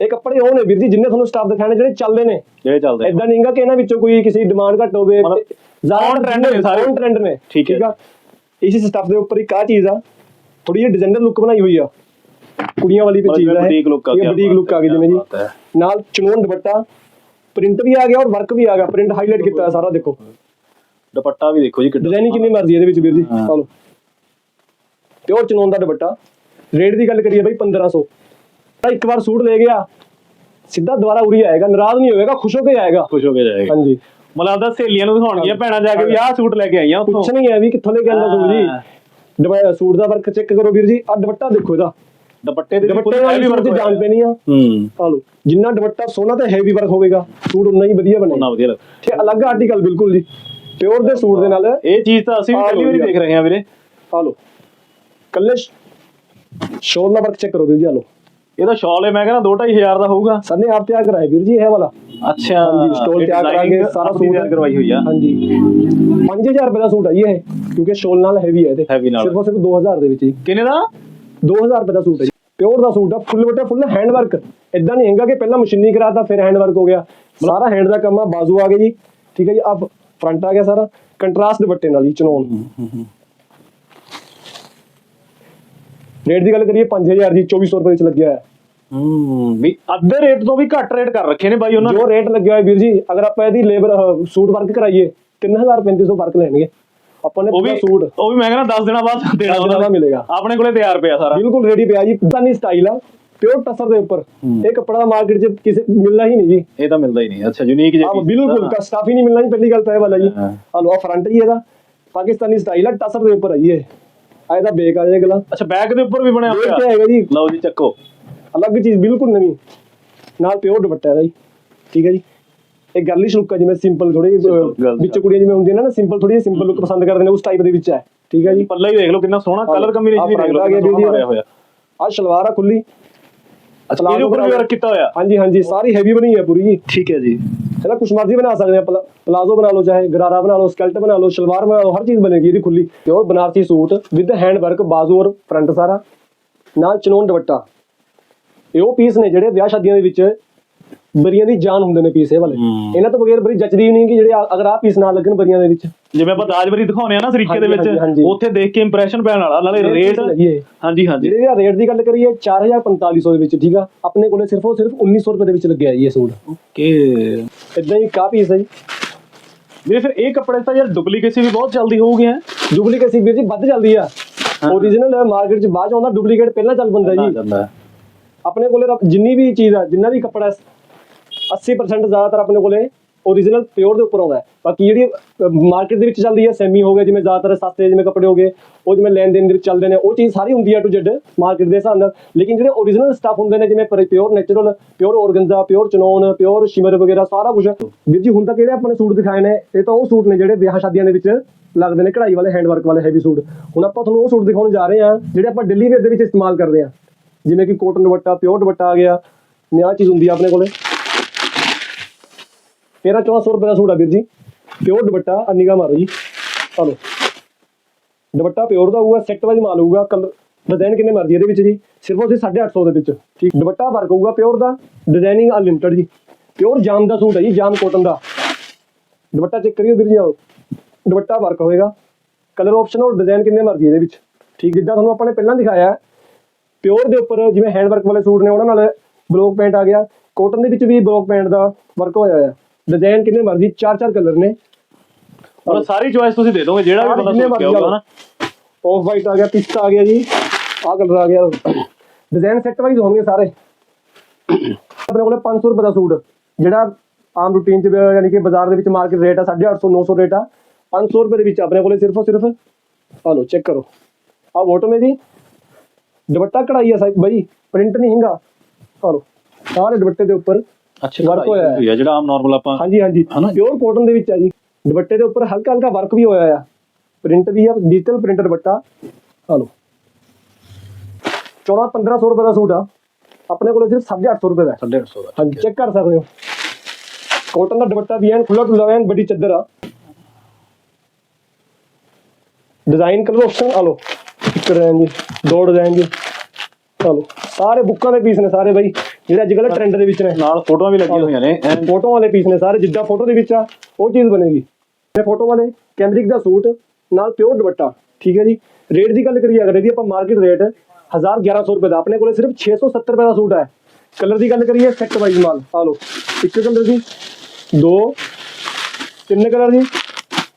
ਇਹ ਕੱਪੜੇ ਉਹ ਨੇ ਵੀਰ ਜੀ ਜਿੰਨੇ ਤੁਹਾਨੂੰ ਸਟਾਫ ਦਿਖਾਣੇ ਜਿਹੜੇ ਚੱਲਦੇ ਨੇ। ਜਿਹੜੇ ਚੱਲਦੇ ਐਦਾਂ ਨਹੀਂਗਾ ਕਿ ਇਹਨਾਂ ਵਿੱਚੋਂ ਕੋਈ ਕਿਸੇ ਡਿਮਾਂਡ ਘੱਟ ਹੋਵੇ। ਮਤਲਬ on trend ਨੇ ਸਾਰੇ। ਟ੍ਰੈਂਡ ਨੇ। ਠੀਕ ਹੈ। ਆ? ਇਸੇ ਸਟਾਫ ਦੇ ਉੱਪਰ ਇੱਕ ਆ ਚੀਜ਼ ਆ ਥੋੜੀ ਜਿਹੀ ਡਿਜ਼ਾਈਨਰ ਲੁੱਕ ਬਣਾਈ ਹੋਈ ਆ। ਕੁੜੀਆਂ ਵਾਲੀ ਵੀ ਚੀਜ਼ ਆ boutique look ਆ ਗਿਆ ਬੁਟੀਕ ਲੁੱਕ ਆ ਗਈ ਜਿਵੇਂ ਜੀ। ਹੈ। ਨਾਲ ਚਨੋਨ ਦੁਪੱਟਾ ਪ੍ਰਿੰਟ ਵੀ ਆ ਗਿਆ ਔਰ ਵਰਕ ਵੀ ਆ ਗਿਆ ਪ੍ਰਿੰਟ ਹਾਈਲਾਈਟ ਕੀਤਾ ਹੋਇਆ ਸਾਰਾ ਦੇਖੋ। ਦੁਪੱਟਾ ਵੀ ਦੇਖੋ ਜੀ ਕਿੱਡਾ ਡਿਜ਼ਾਈਨਿੰਗ ਕਿੰਨੀ ਮਰਜ਼ੀ ਇਹਦੇ ਵਿੱਚ ਵੀਰ ਜੀ ਹਾਂ। ਚਲੋ ਪਿਓਰ ਚਨੋਨ ਦਾ ਦੁਪੱਟਾ ਰੇਟ ਦੀ ਗੱਲ ਕਰੀਏ ਬਈ 1500 ਤਾਂ ਇੱਕ ਵਾਰ ਸੂਟ ਲੈ ਗਿਆ ਸਿੱਧਾ ਦੁਬਾਰਾ ਉਰੀ ਆਏਗਾ ਨਾਰਾਜ਼ ਨਹੀਂ ਹੋਏਗਾ ਖੁਸ਼ ਹੋ ਕੇ ਆਏਗਾ। ਖੁਸ਼ ਹੋ ਕੇ ਜਾਏਗਾ। ਹਾਂਜੀ। ਮਤਲਬ ਆਪਦਾ ਸਹੇਲੀਆਂ ਨੂੰ ਦਿਖਾਉਣਗੀਆਂ ਭੈਣਾਂ ਜਾ ਕੇ ਵੀ ਆਹ ਸੂਟ ਲੈ ਕੇ ਆਈਆਂ ਉੱਥੋਂ। ਕੁਛ ਨਹੀਂ ਹੈ ਵੀ ਕਿੱਥੋਂ ਲੈ ਕੇ ਆਂਦਾ ਸੂਟ ਜੀ। ਦੁਪੱਟਾ ਸੂਟ ਦਾ ਵਰਕ ਚੈੱਕ ਕਰੋ ਵੀਰ ਜੀ ਆ ਦੁਪੱਟਾ ਦੇਖੋ ਇਹਦਾ। ਦੁਪੱਟੇ ਦੇ ਦੁਪੱਟੇ ਵਾਲੀ work ਤੇ ਜਾਨ। ਪੈਣੀ ਆ। ਹੂੰ। ਆ ਲਓ। ਜਿੰਨਾ ਦੁਪੱਟਾ ਸੋਹਣਾ ਤੇ ਹੈਵੀ ਵਰਕ ਹੋਵੇਗਾ ਸੂਟ ਉਨਾ ਹੀ ਵਧੀਆ ਬਣੇਗਾ। ਉਹਨਾਂ ਵਧੀਆ ਲੱਗ ਠੀਕ ਹੈ, ਅਲੱਗ ਆਰਟੀਕਲ ਬਿਲਕੁਲ ਜੀ। ਪਿਓਰ ਦੇ ਸੂਟ ਦੇ ਨਾਲ ਇਹ ਚੀਜ਼ ਤਾਂ ਅਸੀਂ ਵੀ ਪਹਿਲੀ ਵਾਰੀ। ਦੇਖ ਰਹੇ ਹਾਂ ਵੀਰੇ। ਆ ਲਓ। ਕੱਲੇ ਸ਼ੋਲ ਦਾ ਵਰਕ ਚੈੱਕ ਕਰੋ ਵੀਰ ਜੀ ਆ ਲਓ ਇਹਦਾ ਸ਼ਾਲ ਹੈ ਮੈਂ ਕਹਿੰਦਾ 2-2500 ਦਾ ਹੋਊਗਾ। ਸਰ ਨੇ ਆਪ ਤਿਆਰ ਕਰਾਇਆ ਵੀਰ ਜੀ ਇਹ ਵਾਲਾ। ਅੱਛਾ ਹਾਂਜੀ ਸਟੋਲ ਇਹ ਤਿਆਰ ਕਰਾਂਗੇ ਸਾਰਾ ਸੂਟ ਤਿਆਰ ਕਰਵਾਈ ਹੋਈ ਆ। ਹਾਂਜੀ। 5000 ਰੁਪਏ ਦਾ ਸੂਟ ਹੈ ਜੀ ਇਹ ਕਿਉਂਕਿ ਸ਼ੋਲ ਨਾਲ ਹੈਵੀ ਹੈ ਨਾਲ। ਸਿਰਫ ਸਿਰਫ 2000 ਦੇ ਵਿੱਚ ਜੀ। ਕਿੰਨੇ ਦਾ? 2000 ਰੁਪਏ ਦਾ ਸੂਟ ਹੈ ਜੀ। ਪਿਓਰ ਦਾ ਸੂਟ ਆ ਫੁੱਲ ਬਟਾ ਫੁੱਲ ਹੈਂਡ ਵਰਕ ਇਦਾਂ ਨਹੀਂ ਹੈਗਾ ਕਿ ਪਹਿਲਾਂ ਮਸ਼ੀਨੀ ਕਰਾਤਾ ਫਿਰ ਹੈਂਡ ਵਰਕ ਹੋ ਗਿਆ। ਸਾਰਾ ਹੈਂਡ ਦਾ ਕੰਮ ਆ ਬਾਜ਼ੂ ਆ ਗਏ ਜੀ। ਠੀਕ ਹੈ ਜੀ ਆ ਫਰੰਟ ਆ ਗਿਆ ਸਾਰਾ। ਕੰਟਰਾਸਟ ਦੁਪੱਟੇ ਨਾਲ ਜੀ ਚਨੋਨ ਰੇਟ ਦੀ ਗੱਲ ਕਰੀਏ 5000 ਜੀ 2400 ਰੁਪਏ ਵਿੱਚ ਲੱਗਿਆ ਹੈ ਹੂੰ। ਵੀ ਅੱਧੇ ਰੇਟ ਤੋਂ ਵੀ ਘੱਟ ਰੇਟ ਕਰ ਰੱਖੇ ਨੇ ਬਾਈ ਉਹਨਾਂ ਨੇ। ਜੋ ਰੇਟ ਲੱਗਿਆ ਹੋਇਆ ਵੀਰ ਜੀ ਅਗਰ ਆਪਾਂ ਇਹਦੀ ਲੇਬਰ ਸੂਟ ਵਰਕ ਕਰਾਈਏ 3000 3500 ਵਰਕ ਲੈਣਗੇ। ਆਪਾਂ ਨੇ ਪੂਰਾ ਸੂਟ ਉਹ ਵੀ ਮੈਂ ਕਹਿੰਦਾ 10 ਦਿਨਾਂ ਬਾਅਦ ਦੇਣਾ ਉਹਨਾਂ ਨੇ। ਮਿਲੇਗਾ। ਆਪਣੇ ਕੋਲੇ ਤਿਆਰ ਪਿਆ ਸਾਰਾ। ਬਿਲਕੁਲ ਰੈਡੀ ਪਿਆ ਜੀ ਪਾਕਿਸਤਾਨੀ ਸਟਾਈਲ ਆ ਪਿਓਰ ਟਸਰ ਦੇ ਉੱਪਰ। ਇਹ ਕੱਪੜਾ ਮਾਰਕੀਟ 'ਚ ਕਿਸੇ ਮਿਲਣਾ ਹੀ ਨਹੀਂ ਜੀ। ਇਹ ਤਾਂ ਮਿਲਦਾ ਹੀ ਨਹੀਂ। ਅੱਛਾ ਯੂਨੀਕ ਆ ਬਿਲਕੁਲ ਸਟਾਫ ਹੀ ਨਹੀਂ ਮਿਲਣਾ ਜੀ ਪਹਿਲੀ ਗੱਲ ਤਾਂ ਇਹ ਵਾਲਾ ਜੀ। ਹਾਂ। ਆ ਲੋ ਫਰੰਟ ਜੀ ਇਹਦਾ। ਪਾਕਿਸਤਾਨੀ ਸਟਾਈਲ ਆ ਟਸਰ ਦੇ ਉੱਪਰ ਹੈ ਜੀ ਇਹ। ਆ ਇਹਦਾ ਬੇਕ ਆ ਜਾਏਗਾ ਅੱਛਾ ਬੈਕ ਦੇ ਉੱਪਰ ਵੀ ਬਣਿਆ ਹੋਇਆ। ਹੈਗਾ ਜੀ। ਲਓ ਜੀ ਚੱਕੋ। ਅਲੱਗ ਚੀਜ਼ ਬਿਲਕੁਲ ਨਵੀਂ। ਨਾਲ ਪਿਓਰ ਦੁਪੱਟਾ ਇਹਦਾ ਜੀ। ਠੀਕ ਹੈ ਜੀ। ਇਹ ਗਰਲਿਸ਼ ਲੁੱਕ ਹੈ ਜਿਵੇਂ ਸਿੰਪਲ ਥੋੜੀ ਵਿੱਚ ਕੁੜੀਆਂ ਜਿਵੇਂ ਹੁੰਦੀਆਂ ਨੇ ਸਿੰਪਲ ਥੋੜੀ ਸਿੰਪਲ ਲੁੱਕ ਪਸੰਦ ਕਰਦੇ ਨੇ ਉਸ ਟਾਈਪ ਦੇ ਵਿੱਚ ਹੈ। ਠੀਕ ਹੈ ਜੀ। ਪੱਲਾ ਹੀ ਦੇਖ ਲਓ ਕਿੰਨਾ ਸੋਹਣਾ ਕਲਰ ਕੰਬੀਨੇਸ਼ਨ ਦੇਖ ਲਓ ਆ ਕਿੰਨਾ ਸੋਹਣਾ ਹੋਇਆ। ਆ ਸ਼ਲਵਾਰ ਆ ਖੁੱਲੀ ਅੱਛਾ ਇਹਦੇ ਉੱਪਰ ਵੀ ਵਰਕ ਕੀਤਾ ਹੋਇਆ? ਹਾਂਜੀ ਹਾਂਜੀ ਸਾਰੀ ਹੈਵੀ ਬਣੀ ਹੈ ਪੂਰੀ ਜੀ। ਠੀਕ ਹੈ ਜੀ। ਇਹਦਾ ਕੁਛ ਮਰਜ਼ੀ ਬਣਾ ਸਕਦੇ ਆ ਪਲਾ- ਪਲਾਜ਼ੋ ਬਣਾ ਲਓ ਚਾਹੇ ਗਰਾਰਾ ਬਣਾ ਲਓ ਸਕਲਟ ਬਣਾ ਲਓ ਸ਼ਲਵਾਰ ਬਣਾ ਲਓ ਹਰ ਚੀਜ਼ ਬਣੇਗੀ ਇਹਦੀ ਖੁੱਲੀ pure Banarasi suit with hand work ਬਾਜ਼ੂ ਔਰ ਫਰੰਟ ਸਾਰਾ। ਨਾਲ ਚਨੋਨ ਦੁਪੱਟਾ। ਇਹ ਉਹ ਪੀਸ ਨੇ ਜਿਹੜੇ ਵਿਆਹ ਸ਼ਾਦੀਆਂ ਦੇ ਵਿੱਚ ਬਰੀਆਂ ਦੀ ਜਾਨ ਹੁੰਦੇ ਨੇ ਪੀਸ ਇਹ ਵਾਲੇ। ਇਹਨਾਂ ਤੋਂ ਬਗੈਰ ਬਰੀ ਜੱਚਦੀ ਨਹੀਂ ਕਿ ਜਿਹੜੇ ਆ- ਅਗਰ ਆਹ ਪੀਸ ਨਾ ਲੱਗਣ ਬਰੀਆਂ ਦੇ ਵਿੱਚ। ਜਿਵੇਂ ਆਪਾਂ ਦਾਜਵਰੀ ਦਿਖਾਉਨੇ ਆ ਨਾ ਤਰੀਕੇ ਦੇ ਹਾਂਜੀ, ਹਾਂਜੀ, ਵਿੱਚ ਹਾਂਜੀ। ਉੱਥੇ ਦੇਖ ਕੇ ਇੰਪ੍ਰੈਸ਼ਨ ਪੈਣ ਵਾਲਾ ਨਾਲੇ ਇਹ ਰੇਟ ਹੈ। ਹਾਂਜੀ ਹਾਂਜੀ। ਜਿਹੜੇ ਆ ਰੇਟ ਦੀ ਗੱਲ ਕਰੀਏ 4450 ਦੇ ਵਿੱਚ ਠੀਕ ਆ? ਆਪਣੇ ਕੋਲੇ ਸਿਰਫ ਉਹ ਸਿਰਫ 1900 ਰੁਪਏ ਦੇ ਵਿੱਚ ਲੱਗਿਆ ਜੀ ਇਹ ਸੂਟ। ਓਕੇ। ਇਦਾਂ ਹੀ ਕਾ ਪੀਸ ਹੈ ਜੀ। ਵੀਰੇ ਫਿਰ ਇਹ ਕੱਪੜੇ ਤਾਂ ਯਾਰ ਡੁਪਲੀਕੇਸੀ ਵੀ ਬਹੁਤ ਜਲਦੀ ਹੋਊਗੀ ਹੈ? ਡੁਪਲੀਕੇਟ ਸੀ ਵੀਰ ਜੀ ਵੱਧ ਚੱਲਦੀ ਆ। ਓਰੀਜਨਲ ਮਾਰਕੀਟ 'ਚ ਬਾਅਦ 'ਚ ਆਉਂਦਾ ਡੁਪਲੀਕੇਟ ਪਹਿਲਾਂ ਚੱਲ ਪੈਂਦਾ ਜੀ। ਜਾਂਦਾ। ਆਪਣੇ ਕੋਲੇ ਜਿੰਨੀ ਵੀ ਚੀਜ਼ ਆ ਜਿੰਨਾ ਵੀ ਕੱਪੜਾ ਹੈ, 80% ਜ਼ਿਆਦਾਤਰ ਆਪਣੇ ਕੋਲੇ ਓਰੀਜਨਲ ਪਿਓਰ ਦੇ ਉੱਪਰ ਆਉਂਦਾ ਬਾਕੀ ਜਿਹੜੀ ਮਾਰਕੀਟ ਦੇ ਵਿੱਚ ਚੱਲਦੀ ਹੈ ਸੈਮੀ ਹੋ ਗਿਆ ਜਿਵੇਂ ਜ਼ਿਆਦਾਤਰ ਸਸਤੇ ਜਿਵੇਂ ਕੱਪੜੇ ਹੋ ਗਏ ਉਹ ਜਿਵੇਂ ਲੈਣ ਦੇਣ ਦੇ ਵਿੱਚ ਚੱਲਦੇ ਨੇ ਉਹ ਚੀਜ਼ ਸਾਰੀ ਹੁੰਦੀ ਹੈ ਟੂ ਜੈਡ ਮਾਰਕੀਟ ਦੇ ਹਿਸਾਬ ਨਾਲ। ਲੇਕਿਨ ਜਿਹੜੇ ਓਰੀਜਨਲ ਸਟਾਫ ਹੁੰਦੇ ਨੇ ਜਿਵੇਂ pure natural pure organza pure chinon pure shimmer ਵਗੈਰਾ ਸਾਰਾ ਕੁਝ ਵੀਰ ਜੀ ਹੁਣ ਤਾਂ ਕਿਹੜੇ ਆਪਣੇ ਸੂਟ ਦਿਖਾਏ ਨੇ ਇਹ ਤਾਂ ਉਹ ਸੂਟ ਨੇ ਜਿਹੜੇ ਵਿਆਹ ਸ਼ਾਦੀਆਂ ਦੇ ਵਿੱਚ ਲੱਗਦੇ ਨੇ ਕਢਾਈ ਵਾਲੇ ਹੈਂਡ ਵਰਕ ਵਾਲੇ ਹੈਵੀ ਸੂਟ। ਹੁਣ ਆਪਾਂ ਤੁਹਾਨੂੰ ਉਹ ਸੂਟ ਦਿਖਾਉਣ ਜਾ ਰਹੇ ਹਾਂ ਜਿਹੜੇ ਆਪਾਂ ਡੇਲੀ ਵੇਅਰ ਦੇ ਵਿੱਚ ਇਸਤੇਮਾਲ ਕਰਦੇ ਹਾਂ। ਜਿਵੇਂ ਕਿ ਕੋਟਨ ਦੁਪੱਟਾ ਪਿਓਰ ਦੁਪੱਟਾ ਆ ਗਿਆ। ਇਹ ਆਹ ਚੀਜ਼ ਹੁੰਦੀ ਆ ਆਪਣੇ ਕੋਲੇ। 13 1400 ਰੁਪਏ ਦਾ ਸੂਟ ਆ ਵੀਰ ਜੀ। ਪਿਓਰ ਦੁਪੱਟਾ ਆ ਨਿਗਾ ਮਾਰੋ ਜੀ। ਚਲੋ ਦੁਪੱਟਾ ਪਿਓਰ ਦਾ ਹੋਊਗਾ ਸੈੱਟ ਵਾਈਜ਼ ਮਾਲ ਹੋਊਗਾ ਕਲਰ ਡਿਜ਼ਾਈਨ ਕਿੰਨੇ ਮਰਜ਼ੀ ਇਹਦੇ ਵਿੱਚ ਜੀ। ਸਿਰਫ ਉਹਦੇ 850 ਦੇ ਵਿੱਚ। ਠੀਕ। ਦੁਪੱਟਾ ਵਰਕ ਹੋਊਗਾ ਪਿਓਰ ਦਾ ਡਿਜ਼ਾਈਨਿੰਗ ਅਨਲਿਮਟਿਡ ਜੀ। ਪਿਓਰ ਜਾਮ ਦਾ ਸੂਟ ਹੈ ਜੀ, ਜਾਮ ਕੋਟਨ ਦਾ। ਦੁਪੱਟਾ ਚੈੱਕ ਕਰਿਓ ਵੀਰ ਜੀ ਆਓ ਦੁਪੱਟਾ ਵਰਕ ਹੋਏਗਾ। ਕਲਰ ਆਪਸ਼ਨ ਔਰ ਡਿਜ਼ਾਈਨ ਕਿੰਨੇ ਮਰਜ਼ੀ ਇਹਦੇ ਵਿੱਚ। ਠੀਕ, ਜਿੱਦਾਂ ਤੁਹਾਨੂੰ ਆਪਾਂ ਨੇ ਪਹਿਲਾਂ ਦਿਖਾਇਆ ਪਿਓਰ ਦੇ ਉੱਪਰ ਜਿਵੇਂ ਹੈਂਡ ਵਰਕ ਵਾਲੇ ਸੂਟ ਨੇ ਉਹਨਾਂ ਨਾਲ ਬਲੌਕ ਪੈਂਟ ਆ ਗਿਆ। ਕੋਟਨ ਦੇ ਵਿੱਚ ਵੀ ਬਲੌਕ ਪੈਂਟ ਦਾ ਵਰਕ ਹੋਇਆ ਹੋਇਆ। ਡਿਜ਼ਾਈਨ ਕਿੰਨੇ ਮਰਜ਼ੀ ਚਾਰ ਚਾਰ ਕਲਰ ਨੇ ਔਰ ਸਾਰੀ ਚੋਇਸ ਤੁਸੀਂ ਦੇ ਦੋਗੇ ਜਿਹੜਾ ਵੀ ਬੰਦਾ ਸੋਚ ਕੇ ਆਊਗਾ ਨਾ ਆਫ ਵਾਈਟ ਆ ਗਿਆ ਪਿਸਤਾ ਆ ਗਿਆ ਜੀ। ਆਹ ਕਲਰ ਆ ਗਿਆ। ਡਿਜ਼ਾਈਨ ਸੈੱਟ ਵਾਈਜ਼ ਹੋਣਗੇ ਸਾਰੇ। ਆਪਣੇ ਕੋਲੇ 500 ਰੁਪਏ ਦਾ ਸੂਟ। ਜਿਹੜਾ ਆਮ ਰੂਟੀਨ ਚ ਯਾਨੀ ਕਿ ਬਾਜ਼ਾਰ ਦੇ ਵਿੱਚ ਮਾਰਕੀਟ ਰੇਟ ਆ 850 900 ਰੇਟ ਆ। 500 ਰੁਪਏ ਦੇ ਵਿੱਚ ਆਪਣੇ ਕੋਲੇ ਸਿਰਫ ਸਿਰਫ। ਆ ਲਓ ਚੈੱਕ ਕਰੋ। ਆ ਬੋਟਮ ਜੀ ਦੁਪੱਟਾ ਕਢਾਈ ਆ ਬਾਈ ਪ੍ਰਿੰਟ ਨਹੀਂ ਹੈਗਾ। ਆ ਸਾਰੇ ਦੁਪੱਟੇ ਦੇ ਉੱਪਰ ਅੱਛਾ Work ਹੋਇਆ ਹੈ। ਜਿਹੜਾ ਆਮ ਨਾਰਮਲ ਆਪਾਂ ਹਾਂਜੀ ਹਾਂਜੀ ਹਨਾ? ਪਿਓਰ ਕਾਟਨ ਦੇ ਵਿੱਚ ਆ ਜੀ। ਦੁਪੱਟੇ ਦੇ ਉੱਪਰ ਹਲਕਾ ਹਲਕਾ ਵਰਕ ਵੀ ਹੋਇਆ ਆ। ਪ੍ਰਿੰਟ ਵੀ ਆ ਡਿਜੀਟਲ ਪ੍ਰਿੰਟਡ ਦੁਪੱਟਾ। ਆ ਲਓ। 14 1500 ਰੁਪਏ ਦਾ ਸੂਟ ਆ। ਆਪਣੇ ਕੋਲ ਸਿਰਫ 850 ਰੁਪਏ ਦਾ। ਹੈ। 150 ਦਾ ਹਾਂਜੀ ਚੈੱਕ ਕਰ ਸਕਦੇ ਹੋ। ਕਾਟਨ ਦਾ ਦੁਪੱਟਾ ਵੀ ਐਨ ਖੁੱਲਾ ਖੁੱਲਾ ਐਨ ਵੱਡੀ ਚੱਦਰ ਆ। ਡਿਜ਼ਾਈਨ ਕਲਰ ਆਪਸ਼ਨ ਆ ਲਓ। ਇੱਕ ਡਿਜ਼ਾਈਨ ਜੀ ਦੋ ਡਿਜ਼ਾਈਨ ਜੀ ਆ ਲਓ ਸਾਰੇ ਬੁੱਕਾਂ ਦੇ ਪੀਸ ਨੇ ਸਾਰੇ ਬਾਈ ਜਿਹੜੇ ਅੱਜ ਕੱਲ੍ਹ ਟ੍ਰੈਂਡ ਦੇ ਵਿੱਚ ਨੇ। ਨਾਲ ਫੋਟੋਆਂ ਵੀ ਲੱਗੀਆਂ ਹੋਈਆਂ ਨੇ ਐਨ ਫੋਟੋ ਵਾਲੇ ਪੀਸ ਨੇ ਸਾਰੇ ਜਿੱਦਾਂ ਫੋਟੋ ਦੇ ਵਿੱਚ ਆ ਉਹ ਚੀਜ਼ ਬਣੇਗੀ। ਇਹ ਫੋਟੋ ਵਾਲੇ ਕੈਮਰਿਕ ਦਾ ਸੂਟ ਨਾਲ ਪਿਓਰ ਦੁਪੱਟਾ ਠੀਕ ਹੈ ਜੀ। ਰੇਟ ਦੀ ਗੱਲ ਕਰੀਏ ਅਗਰ ਇਹਦੀ ਆਪਾਂ ਮਾਰਕੀਟ ਰੇਟ 1100 ਰੁਪਏ ਦਾ ਆਪਣੇ ਕੋਲੇ ਸਿਰਫ 670 ਰੁਪਏ ਦਾ ਸੂਟ ਹੈ। ਕਲਰ ਦੀ ਗੱਲ ਕਰੀਏ ਸੈੱਟ ਵਾਈਜ਼ ਮਾਲ ਆ ਲਓ। ਇੱਕ ਕਲਰ ਦੀ ਦੋ ਤਿੰਨ ਕਲਰ ਦੀ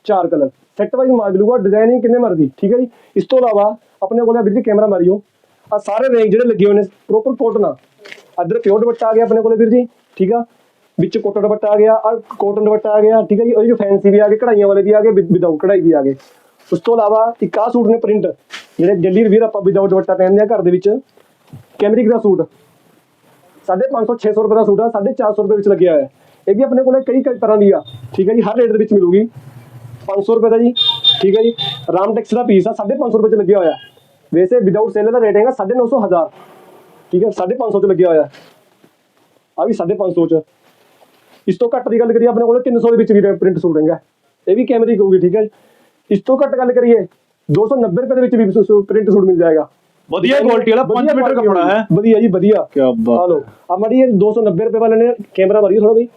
ਚਾਰ ਕਲਰ ਸੈੱਟ ਵਾਈਜ਼ ਮਾਲ ਮਿਲੂਗਾ ਡਿਜ਼ਾਈਨਿੰਗ ਕਿੰਨੇ ਮਰਜ਼ੀ ਠੀਕ ਹੈ ਜੀ। ਇਸ ਤੋਂ ਇਲਾਵਾ ਆਪਣੇ ਕੋਲੇ ਵੀਰ ਜੀ ਕੈਮਰਾ ਮਾਰਿਓ। ਆ ਸਾਰੇ ਰੇਂਜ ਜਿਹੜੇ ਲੱਗੇ ਹੋਏ ਨੇ ਪ੍ਰੋਪਰ ਕੋਟਨਾ ਆ ਅਦਰ ਪਿਓਰ ਦੁਪੱਟਾ ਆ ਗਿਆ ਆਪਣੇ ਕੋਲੇ ਵੀਰ ਜੀ, ਠੀਕ ਆ? ਵਿੱਚ ਕੋਟਨ ਦੁਪੱਟਾ ਆ ਗਿਆ ਆ ਕੋਟਨ ਦੁਪੱਟਾ ਆ ਗਿਆ, ਠੀਕ ਹੈ ਜੀ? ਉਹਦੇ ਜੋ ਫੈਂਸੀ ਵੀ ਆ ਗਏ, ਕਢਾਈਆਂ ਵਾਲੇ ਵੀ ਆ ਗਏ ਵਿਦਆਊਟ ਕਢਾਈ ਵੀ ਆ ਗਏ। ਉਸ ਤੋਂ ਇਲਾਵਾ ਇੱਕ ਆਹ ਸੂਟ ਨੇ ਪ੍ਰਿੰਟ ਜਿਹੜੇ ਦਿੱਲੀ ਵੀਰ ਆਪਾਂ ਵਿਦਆਊਟ ਦੁਪੱਟਾ ਪਹਿਨਦੇ ਆ ਘਰ ਦੇ ਵਿੱਚ। ਕੈਮਰਿਕ ਦਾ ਸੂਟ? 550 600 ਰੁਪਏ ਦਾ ਸੂਟ ਆ 450 ਰੁਪਏ ਵਿੱਚ ਲੱਗਿਆ ਹੋਇਆ। ਇਹ ਵੀ ਆਪਣੇ ਕੋਲੇ ਕਈ ਕਈ ਤਰ੍ਹਾਂ ਦੀ ਆ, ਠੀਕ ਹੈ ਜੀ? ਹਰ ਰੇਟ ਦੇ ਵਿੱਚ ਮਿਲੂਗੀ। 500 ਰੁਪਏ ਦਾ ਜੀ, ਠੀਕ ਹੈ ਜੀ? ਰਾਮ ਟੈਕਸ ਦਾ ਪੀਸ ਆ 550 ਰੁਪਏ ਚ ਲੱਗਿਆ ਹੋਇਆ। ਵੈਸੇ ਵਿਦਆਊਟ ਸੇਲ ਦਾ ਰੇਟ ਹੈਗਾ 950 ਹਜ਼ਾਰ। ਠੀਕ ਹੈ 550 ਚ ਲੱਗਿਆ ਹੋਇਆ। ਆ ਵੀ 550 ਚ। ਇਸ ਤੋਂ ਘੱਟ ਦੀ ਗੱਲ ਕਰੀਏ ਆਪਣੇ ਕੋਲ 300 ਦੇ ਵਿੱਚ ਵੀ ਪ੍ਰਿੰਟ ਸੂਟ ਹੈਗਾ। ਇਹ ਵੀ ਕੈਮਰਿਕ ਹੋਊਗੀ ਠੀਕ ਹੈ ਇਸ ਤੋਂ ਘੱਟ ਗੱਲ ਕਰੀਏ 290 ਰੁਪਏ ਦੇ ਵਿੱਚ ਵੀ ਪ੍ਰਿੰਟ ਸੂਟ ਮਿਲ ਜਾਏਗਾ। ਵਧੀਆ ਕੁਆਲਿਟੀ ਵਾਲਾ 5 ਵਧੀਆ ਮੀਟਰ ਕੱਪੜਾ ਹੈ। ਵਧੀਆ ਜੀ ਵਧੀਆ। ਕੀ ਬਾਤ ਆ ਲਓ ਆ ਮੜੀ ਇਹ 290 ਰੁਪਏ ਵਾਲੇ ਨੇ ਕੈਮਰਾ ਮਾਰੀਓ ਥੋੜਾ ਬਈ।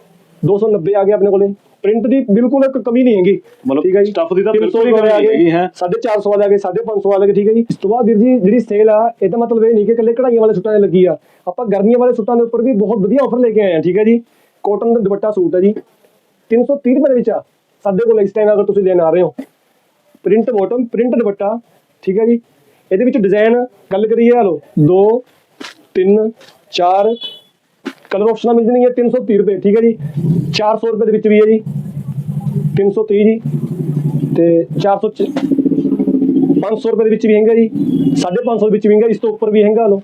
290 ਆ ਗਿਆ ਆਪਣੇ ਕੋਲੇ। ਪ੍ਰਿੰਟ ਦੀ ਬਿਲਕੁਲ ਇੱਕ ਕਮੀ ਨਹੀਂ ਹੈਗੀ। ਮਤਲਬ ਠੀਕ ਹੈ ਜੀ? stuff ਦੀ ਤਾਂ 300 ਬਿਲਕੁਲ ਕਮੀ ਗਏ, ਹੈਗੀ। ਹੈ। 450 ਵਾਲੇ ਆ ਗਏ 550 ਵਾਲੇ ਠੀਕ ਹੈ ਜੀ? ਇਸ ਤੋਂ ਬਾਅਦ ਵੀਰ ਜੀ ਜਿਹੜੀ ਸੇਲ ਆ ਇਹਦਾ ਮਤਲਬ ਇਹ ਨਹੀਂ ਕਿ ਇਕੱਲੇ ਕਢਾਈਆਂ ਵਾਲੇ ਸੂਟਾਂ 'ਤੇ ਲੱਗੀ ਆ। ਆਪਾਂ ਗਰਮੀਆਂ ਵਾਲੇ ਸੂਟਾਂ ਦੇ ਉੱਪਰ ਵੀ ਬਹੁਤ ਵਧੀਆ ਆਫਰ ਲੈ ਕੇ ਆਏ ਆ ਠੀਕ ਹੈ ਜੀ? ਕਾਟਨ ਦਾ ਦੁਪੱਟਾ ਸੂਟ ਹੈ ਜੀ। 330 ਰੁਪਏ ਦੇ ਵਿੱਚ ਆ। ਸਾਡੇ ਕੋਲ ਇਸ ਟਾਈਮ ਅਗਰ ਤੁਸੀਂ ਲੈਣ ਆ ਰਹੇ ਹੋ। ਪ੍ਰਿੰਟ ਬੋਟਮ ਪ੍ਰਿੰਟ ਦੁਪੱਟਾ ਠੀਕ ਹੈ ਜੀ? ਇਹਦੇ ਵਿੱਚ ਡਿਜ਼ਾਈਨ ਗੱਲ ਕਰੀਏ ਆ ਲੋ 2 3 4 ਕਲਰ ਆਪਸ਼ਨਾਂ ਮਿਲ ਜਾਣਗੀਆਂ 330 ਰੁਪਏ, ਠੀਕ ਹੈ ਜੀ? 400 ਰੁਪਏ ਦੇ ਵਿੱਚ ਵੀ ਹੈ ਜੀ। 330 ਜੀ। ਤੇ 400 ਚ 500 ਰੁਪਏ ਦੇ ਵਿੱਚ ਵੀ ਹੈਗਾ ਜੀ। 550 ਦੇ ਵਿੱਚ ਵੀ ਹੈਗਾ, ਇਸ ਤੋਂ ਉੱਪਰ ਵੀ ਹੈਗਾ ਲੋ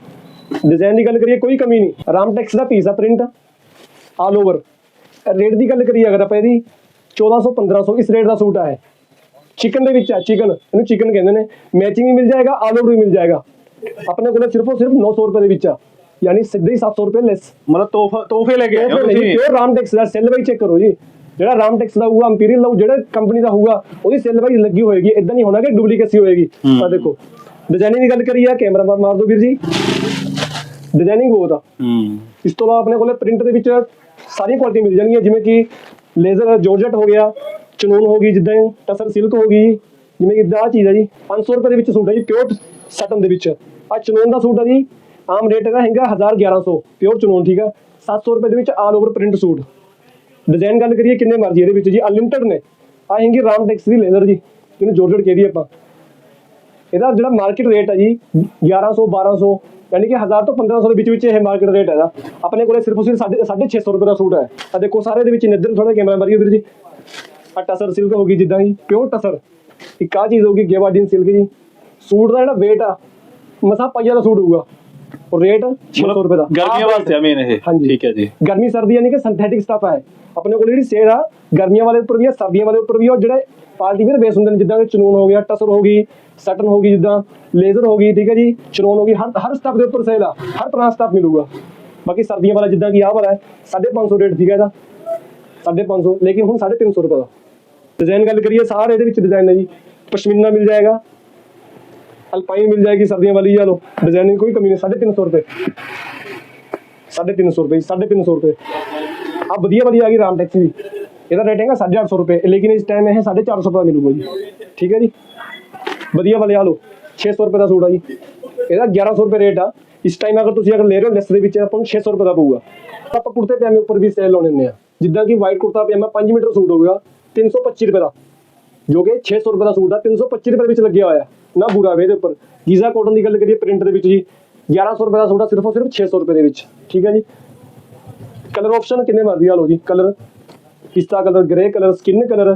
ਡਿਜ਼ਾਈਨ ਦੀ ਗੱਲ ਕਰੀਏ, ਕੋਈ ਕਮੀ ਨਹੀਂ। ਰਾਮਟੈਕਸ ਦਾ ਪੀਸ ਆ ਪ੍ਰਿੰਟ ਆਲ ਓਵਰ ਰੇਟ ਦੀ ਗੱਲ ਕਰੀਏ, ਅਗਰ ਆਪਾਂ ਇਹਦੀ 1400 1500 ਇਸ ਰੇਟ ਦਾ ਸੂਟ ਆ ਹੈ ਚਿਕਨ ਦੇ ਵਿੱਚ ਆ ਚਿਕਨ ਇਹਨੂੰ ਚਿਕਨ ਕਹਿੰਦੇ ਨੇ। ਮੈਚਿੰਗ ਵੀ ਮਿਲ ਜਾਏਗਾ ਆਲ ਓਵਰ ਵੀ ਮਿਲ ਜਾਏਗਾ। ਆਪਣੇ ਕੋਲ ਸਿਰਫ ਔਰ ਸਿਰਫ 900 ਰੁਪਏ ਦੇ ਵਿੱਚ ਆ। ਯਾਨੀ ਸਿੱਧੇ ਹੀ 700 ਰੁਪਏ ਲੈਸ ਮਤਲਬ ਤੋਹਫਾ ਤੋਹਫੇ ਲੈ ਕੇ ਆਏ ਹੋ ਤੁਸੀਂ? ਪਿਓਰ ਰਾਮਟੈਕਸ ਦਾ ਸੈੱਲ ਵਾਈ ਚੈੱਕ ਕਰੋ ਜੀ। ਜਿਹੜਾ ਰਾਮਟੈਕਸ ਦਾ ਹੋਊਗਾ ਇੰਪੀਰੀਅਲ ਦਾ ਜਿਹੜਾ ਕੰਪਨੀ ਦਾ ਹੋਊਗਾ ਉਹਦੀ ਸੈੱਲ ਵਾਈ ਲੱਗੀ ਹੋਏਗੀ। ਇਦਾਂ ਨਹੀਂ ਹੋਣਾ ਕਿ ਡੁਪਲੀਕੇਸੀ ਹੋਏਗੀ। ਆ ਦੇਖੋ ਡਿਜ਼ਾਈਨਿੰਗ ਦੀ ਗੱਲ ਕਰੀਏ ਕੈਮਰਾ ਮਾਰ ਦਿਓ ਵੀਰ ਜੀ। ਡਿਜ਼ਾਈਨਿੰਗ ਬਹੁਤ ਆ। ਹੂੰ। ਇਸ ਤੋਂ ਇਲਾਵਾ ਆਪਣੇ ਕੋਲੇ ਪ੍ਰਿੰਟ ਦੇ ਵਿੱਚ ਸਾਰੀਆਂ ਕੁਆਲਿਟੀ ਮਿਲ ਜਾਣਗੀਆਂ ਜਿਵੇਂ ਕਿ ਲੇਜ਼ਰ ਜੋਰਜਟ ਹੋ ਗਿਆ ਚਨੂਨ ਹੋ ਗਈ ਜਿੱਦਾਂ ਟਸਰ ਸਿਲਕ ਹੋ ਗਈ। ਜਿਵੇਂ ਕਿ ਇਦਾਂ ਆਹ ਚੀਜ਼ ਹੈ ਜੀ 500 ਰੁਪਏ ਦੇ ਵਿੱਚ ਸੂਟ ਹੈ ਜੀ ਪਿਓਰ ਸਟਨ ਦੇ ਵਿੱਚ। ਆ ਚਨੂਨ ਦਾ ਸੂਟ ਹੈ ਜੀ ਆਮ ਰੇਟ ਇਹਦਾ ਹੈਗਾ 1100 ਪਿਓਰ ਚਨੂਨ ਠੀਕ ਆ? 700 ਰੁਪਏ ਦੇ ਵਿੱਚ all over print suit. Design ਗੱਲ ਕਰੀਏ, ਕਿੰਨੇ ਮਰਜ਼ੀ ਇਹਦੇ ਵਿੱਚ ਜੀ ਅਨਲਿਮਟਿਡ ਨੇ। ਆ ਹੈਗੀ ਰਾਮਟੈਕਸ ਦੀ ਲੇਜ਼ਰ ਜੀ ਜਿਹਨੂੰ ਜੋਰਜਟ ਕਹਿੰਦੀ ਆਪਾਂ। ਇਹਦਾ ਜਿਹੜਾ ਮਾਰਕੀਟ ਰੇਟ ਹੈ ਜੀ 1100 1200 ਯਾਨੀ ਕਿ 1000 ਤੋਂ 1500 ਦੇ ਵਿੱਚ ਵਿੱਚ ਇਹ ਮਾਰਕੀਟ ਰੇਟ ਹੈਗਾ। ਆਪਣੇ ਕੋਲੇ ਸਿਰਫ ਸਿਰਫ 650 ਰੁਪਏ ਦਾ ਸੂਟ ਹੈ। ਆ ਦੇਖੋ, ਸਾਰੇ ਦੇ ਵਿੱਚ ਨਿੱਧਰ ਥੋੜਾ ਕੈਮਰਾ ਮਾਰੀਓ ਵੀਰ ਜੀ। ਆ ਟਸਰ ਸਿਲਕ ਹੋ ਗਈ ਜਿੱਦਾਂ ਹੀ ਪਿਓਰ ਟਸਰ। ਇੱਕ ਆ ਚੀਜ਼ ਹੋਗੀ ਗੇਵਾਡੀਨ ਸਿਲਕ ਜੀ। ਸੂਟ ਦਾ ਜਿਹੜਾ weight ਆ, ਮਸਾ ਪਾਈਆ ਦਾ ਸੂਟ ਹੋਊਗਾ। ਔਰ ਰੇਟ 600 ਰੁਪਏ ਦਾ। ਗਰਮੀਆਂ ਵਾਸਤੇ ਆ ਮੇਨ ਇਹ। ਹਾਂਜੀ। ਠੀਕ ਹੈ ਜੀ। ਗਰਮੀ ਸਰਦੀ ਯਾਨੀ ਕਿ ਸਿੰਥੈਟਿਕ ਸਟਫ ਹੈ ਆਪਣੇ ਕੋਲ ਜਿਹੜੀ ਸੇਲ ਆ ਗਰਮੀਆਂ ਵਾਲੇ ਉੱਪਰ ਵੀ ਆ ਸਰਦੀਆਂ ਵਾਲੇ ਉੱਪਰ ਵੀ ਆ ਜਿਹੜੇ ਪਾਰਟੀ ਵੇਅਰ ਬੇਸ ਹੁੰਦੇ ਨੇ ਜਿੱਦਾਂ ਕਿ ਚਨੂਨ ਹੋ ਗਿਆ ਟਸਰ ਹੋ ਗਈ ਸਟਨ ਹੋ ਗਈ ਜਿੱਦਾਂ ਲੇਜ਼ਰ ਹੋ ਗਈ ਠੀਕ ਹੈ ਜੀ ਚਨੂਨ ਹੋ ਗਈ ਹਰ ਹਰ ਸਟਫ ਦੇ ਉੱਪਰ ਸੇਲ ਆ। ਹਰ ਤਰ੍ਹਾਂ ਸਟਫ ਮਿਲੂਗਾ। ਬਾਕੀ ਸਰਦੀਆਂ ਵਾਲਾ ਜਿੱਦਾਂ ਕਿ ਆਹ ਵਾਲਾ ਹੈ 550 ਰੇਟ ਸੀਗਾ ਇਹਦਾ। 550 ਲੇਕਿਨ ਹੁਣ 350 ਰੁਪਏ ਦਾ। ਡਿਜ਼ਾਈਨ ਗੱਲ ਕਰੀਏ ਸਾਰੇ ਇਹਦੇ ਵਿੱਚ ਡਿਜ਼ਾਈਨ ਹੈ ਜੀ। ਪਸ਼ਮੀਨਾ ਮਿਲ ਜਾਏਗਾ ਅਲਪਾਈਨ ਮਿਲ ਜਾਏਗੀ ਸਰਦੀਆਂ ਵਾਲੀ ਆ ਲੋ ਡਿਜ਼ਾਈਨਿੰਗ ਕੋਈ ਕਮੀ ਨਹੀਂ 350 ਰੁਪਏ। 350 ਰੁਪਏ 350 ਰੁਪਏ। ਆ ਵਧੀਆ ਵਧੀਆ ਆ ਗਈ ਰਾਮਟੈਕਸ ਵੀ। ਇਹਦਾ ਰੇਟ ਹੈਗਾ 850 ਰੁਪਏ, ਲੇਕਿਨ ਇਸ ਟਾਈਮ ਇਹ 450 ਰੁਪਏ ਦਾ ਮਿਲੂਗਾ ਜੀ। ਠੀਕ ਹੈ ਜੀ? ਵਧੀਆ ਵਾਲੇ ਆ ਲੋ 600 ਰੁਪਏ ਦਾ ਸੂਟ ਆ ਜੀ। ਇਹਦਾ 1100 ਰੁਪਏ ਰੇਟ ਆ। ਇਸ ਟਾਈਮ ਅਗਰ ਤੁਸੀਂ ਅਗਰ ਲੈ ਰਹੇ ਹੋ ਲੈਸ ਦੇ ਵਿੱਚ, ਆਪਾਂ ਨੂੰ 600 ਰੁਪਏ ਦਾ ਪਊਗਾ। ਤਾਂ ਆਪਾਂ ਕੁੜਤੇ ਪਜਾਮੇ ਉੱਪਰ ਵੀ ਸੇਲ ਲਾਉਣੇ ਹੁੰਦੇ ਆ। ਜਿੱਦਾਂ ਕਿ white kurta pyjama 5 metre suit ਹੋਊਗਾ 325 ਰੁਪਏ ਦਾ। ਜੋ ਕਿ 600 ਰੁਪਏ ਦਾ ਸੂਟ ਆ 325 ਰੁਪਏ ਵਿੱਚ ਲੱਗਿਆ ਹੋਇਆ। ਨਾ ਬੁਰਾ ਵੇ ਇਹਦੇ ਉੱਪਰ। ਗੀਜ਼ਾ ਕਾਟਨ ਦੀ ਗੱਲ ਕਰੀਏ ਪ੍ਰਿੰਟ ਦੇ ਵਿੱਚ ਜੀ 1100 ਰੁਪਏ ਦਾ ਆ ਸਿਰਫ ਔਰ ਸਿਰਫ 600 ਰੁਪਏ ਦੇ ਵਿੱਚ। ਠੀਕ ਹੈ ਜੀ? ਕਲਰ ਆਪਸ਼ਨ ਕਿੰਨੇ ਮਰਜ਼ੀ ਆ ਲਓ ਜੀ ਕਲਰ ਪਿਸਤਾ colour grey colour skin colour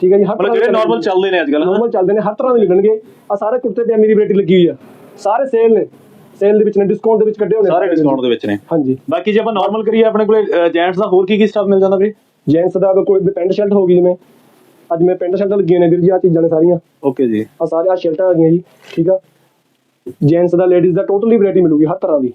ਠੀਕ ਹੈ ਜੀ? ਹਰ ਮਤਲਬ ਜਿਹੜੇ ਨਾਰਮਲ ਚੱਲਦੇ ਨੇ ਅੱਜ ਕੱਲ੍ਹ ਨਾਰਮਲ ਚੱਲਦੇ ਨੇ ਹਰ ਤਰ੍ਹਾਂ ਦੇ ਮਿਲਣਗੇ। ਆ ਸਾਰੇ ਕੁੜਤੇ ਪਜਾਮੇ ਦੀ ਵੈਰਾਈਟੀ ਲੱਗੀ ਹੋਈ ਆ। ਸਾਰੇ ਸੇਲ ਨੇ। ਸੇਲ ਦੇ ਵਿੱਚ ਨੇ ਡਿਸਕਾਊਂਟ ਦੇ ਵਿੱਚ ਕੱਢੇ ਹੋਣੇ। ਸਾਰੇ ਡਿਸਕਾਊਂਟ ਦੇ ਵਿੱਚ ਨੇ। ਹਾਂਜੀ। ਬਾਕੀ ਜੇ ਆਪਾਂ ਨਾਰਮਲ ਕਰੀਏ ਆਪਣੇ ਕੋਲੇ ਜੈਂਟਸ ਦਾ ਹੋਰ ਕੀ ਕੀ ਸਟਾਫ ਮਿਲ ਜਾਂਦਾ ਵੀਰੇ? ਜੈਂਟਸ ਦਾ ਕੋਈ ਪੈਂਟ ਸ਼ਰਟ ਹੋ ਗਈ ਜਿਵੇਂ ਅੱਜ ਮੈਂ ਪੈਂਟ ਸ਼ਰਟਾਂ ਲੱਗੀਆਂ ਨੇ ਵੀਰ ਜੀ ਆ ਚੀਜ਼ਾਂ ਨੇ ਸਾਰੀਆਂ। ਓਕੇ ਜੀ। ਆ ਸਾਰੇ ਆ ਸ਼ਰਟਾਂ ਆ ਗਈਆਂ ਜੀ ਠੀਕ ਆ? ਜੈਂਟਸ ਦਾ ਲੇਡੀਜ਼ ਦਾ ਟੋਟਲੀ ਵੈਰਾਈਟੀ ਮਿਲੂਗੀ ਹਰ ਤਰ੍ਹਾਂ ਦੀ।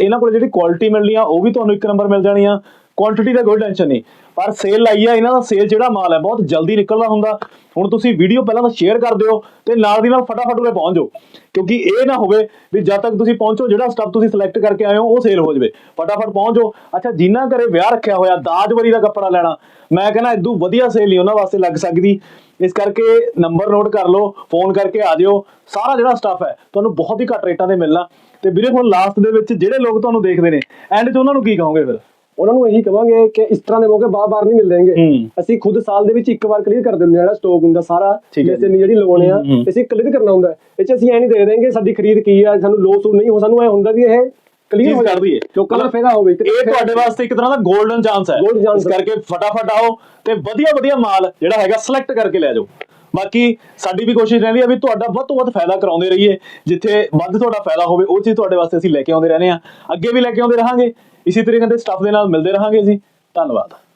ਇਹਨਾਂ ਕੋਲ ਜਿਹੜੀ ਕੁਆਲਿਟੀ ਮਿਲਣੀ ਆ ਉਹ ਵੀ ਤੁਹਾਨੂੰ ਇੱਕ ਨੰਬਰ ਮਿਲ ਜਾਣੀ ਆ। ਕੁਆਂਟੀਟੀ ਦਾ ਕੋਈ ਟੈਨਸ਼ਨ ਨਹੀਂ। ਪਰ ਸੇਲ ਲਾਈ ਆ, ਇਹਨਾਂ ਦਾ ਸੇਲ ਜਿਹੜਾ ਮਾਲ ਹੈ, ਬਹੁਤ ਜਲਦੀ ਨਿਕਲਦਾ ਹੁੰਦਾ। ਹੁਣ ਤੁਸੀਂ ਵੀਡੀਓ ਪਹਿਲਾਂ ਤਾਂ ਸ਼ੇਅਰ ਕਰ ਦਿਓ ਤੇ ਨਾਲ ਦੀ ਨਾਲ ਫਟਾਫਟ ਉਰੇ ਪਹੁੰਚ ਜਾਓ। ਕਿਉਂਕਿ ਇਹ ਨਾ ਹੋਵੇ ਵੀ ਜਦ ਤੱਕ ਤੁਸੀਂ ਪਹੁੰਚੋ, ਜਿਹੜਾ ਸਟੱਫ ਤੁਸੀਂ ਸਿਲੈਕਟ ਕਰਕੇ ਆਏ ਹੋ, ਉਹ ਸੇਲ ਹੋ ਜਾਵੇ। ਫਟਾਫਟ ਪਹੁੰਚ ਜਾਓ। ਅੱਛਾ ਜਿਨ੍ਹਾਂ ਘਰੇ ਵਿਆਹ ਰੱਖਿਆ ਹੋਇਆ ਦਾਜ ਵਰੀ ਦਾ ਕੱਪੜਾ ਲੈਣਾ, ਮੈਂ ਕਹਿੰਦਾ ਇਦੋਂ ਵਧੀਆ ਸੇਲ ਨਹੀਂ ਉਹਨਾਂ ਵਾਸਤੇ ਲੱਗ ਸਕਦੀ। ਇਸ ਕਰਕੇ ਨੰਬਰ ਨੋਟ ਕਰ ਲਓ ਫੋਨ ਕਰਕੇ ਆ ਜਿਓ। ਸਾਰਾ ਜਿਹੜਾ ਸਟੱਫ ਹੈ, ਤੁਹਾਨੂੰ ਬਹੁਤ ਹੀ ਘੱਟ ਰੇਟਾਂ ਤੇ ਮਿਲਣਾ। ਤੇ ਵੀਰੇ, ਹੁਣ ਲਾਸਟ ਦੇ ਵਿੱਚ ਜਿਹੜੇ ਲੋਕ ਤੁਹਾਨੂੰ ਦੇਖਦੇ ਨੇ ਐਂਡ 'ਚ ਉਹਨਾਂ ਨੂੰ ਕੀ ਕਹੋਗੇ ਫਿਰ? ਉਹਨਾਂ ਨੂੰ ਇਹੀ ਕਵਾਂਗੇ ਕਿ ਇਸ ਤਰ੍ਹਾਂ ਦੇ ਮੌਕੇ ਬਾਰ-ਬਾਰ ਨਹੀਂ ਮਿਲਣਗੇ। ਹੂੰ। ਅਸੀਂ ਖੁਦ ਸਾਲ ਦੇ ਵਿੱਚ ਇੱਕ ਵਾਰ ਕਲੀਅਰ ਕਰ ਦਿੰਦੇ ਹਾਂ ਜਿਹੜਾ ਸਟਾਕ ਹੁੰਦਾ ਸਾਰਾ ਹੈ। ਜੈਸੇ ਨਹੀਂ ਜਿਹੜੀ ਲੋਨ ਆ ਹੂੰ, ਹੂੰ। ਅਸੀਂ ਕਲੀਅਰ ਕਰਨਾ ਹੁੰਦਾ। ਹੈ। ਇਹ ਚ ਅਸੀਂ ਐ ਨਹੀਂ ਦੇ ਦੇਂਗੇ ਸਾਡੀ ਖਰੀਦ ਕੀ ਆ ਸਾਨੂੰ ਲੋਸ ਨਹੀਂ ਹੋ ਸਾਨੂੰ ਐ ਹੁੰਦਾ ਵੀ ਇਹ ਕਲੀਅਰ ਹੋ ਕਰ ਦਈਏ। ਲੋਕਾਂ ਦਾ ਫਾਇਦਾ ਹੋਵੇ ਇਹ ਤੁਹਾਡੇ ਵਾਸਤੇ ਇੱਕ ਤਰ੍ਹਾਂ ਦਾ 골ਡਨ ਚਾਂਸ ਹੈ ਇਸ ਕਰਕੇ ਫਟਾਫਟ ਆਓ ਤੇ ਵਧੀਆ ਵਧੀਆ ਮਾਲ ਜਿਹੜਾ ਹੈਗਾ ਸਿਲੈਕਟ ਕਰਕੇ ਲੈ ਜਾਓ। ਬਾਕੀ ਸਾਡੀ ਵੀ ਕੋਸ਼ਿਸ਼ ਰਹਿੰਦੀ ਹੈ ਵੀ ਤੁਹਾਡਾ ਵੱਧ ਤੋਂ ਵੱਧ ਫਾਇਦਾ ਕਰਾਉਂਦੇ ਰਹੀਏ। ਜਿੱਥੇ ਵੱਧ ਤੁਹਾਡਾ ਫਾਇਦਾ ਹੋਵੇ ਉਹ ਚੀਜ਼ ਤੁਹਾਡੇ ਵਾਸਤੇ ਅਸੀਂ ਲੈ ਕੇ ਆਉਂਦੇ ਰਹਿੰਦੇ ਆ। ਅੱਗੇ ਵੀ ਲੈ ਕੇ ਆਉਂਦੇ ਰਹਾਂਗੇ। ਇਸੇ ਤਰੀਕੇ ਦੇ ਸਟਾਫ ਦੇ ਨਾਲ ਮਿਲਦੇ ਰਹਾਂਗੇ ਜੀ। ਧੰਨਵਾਦ।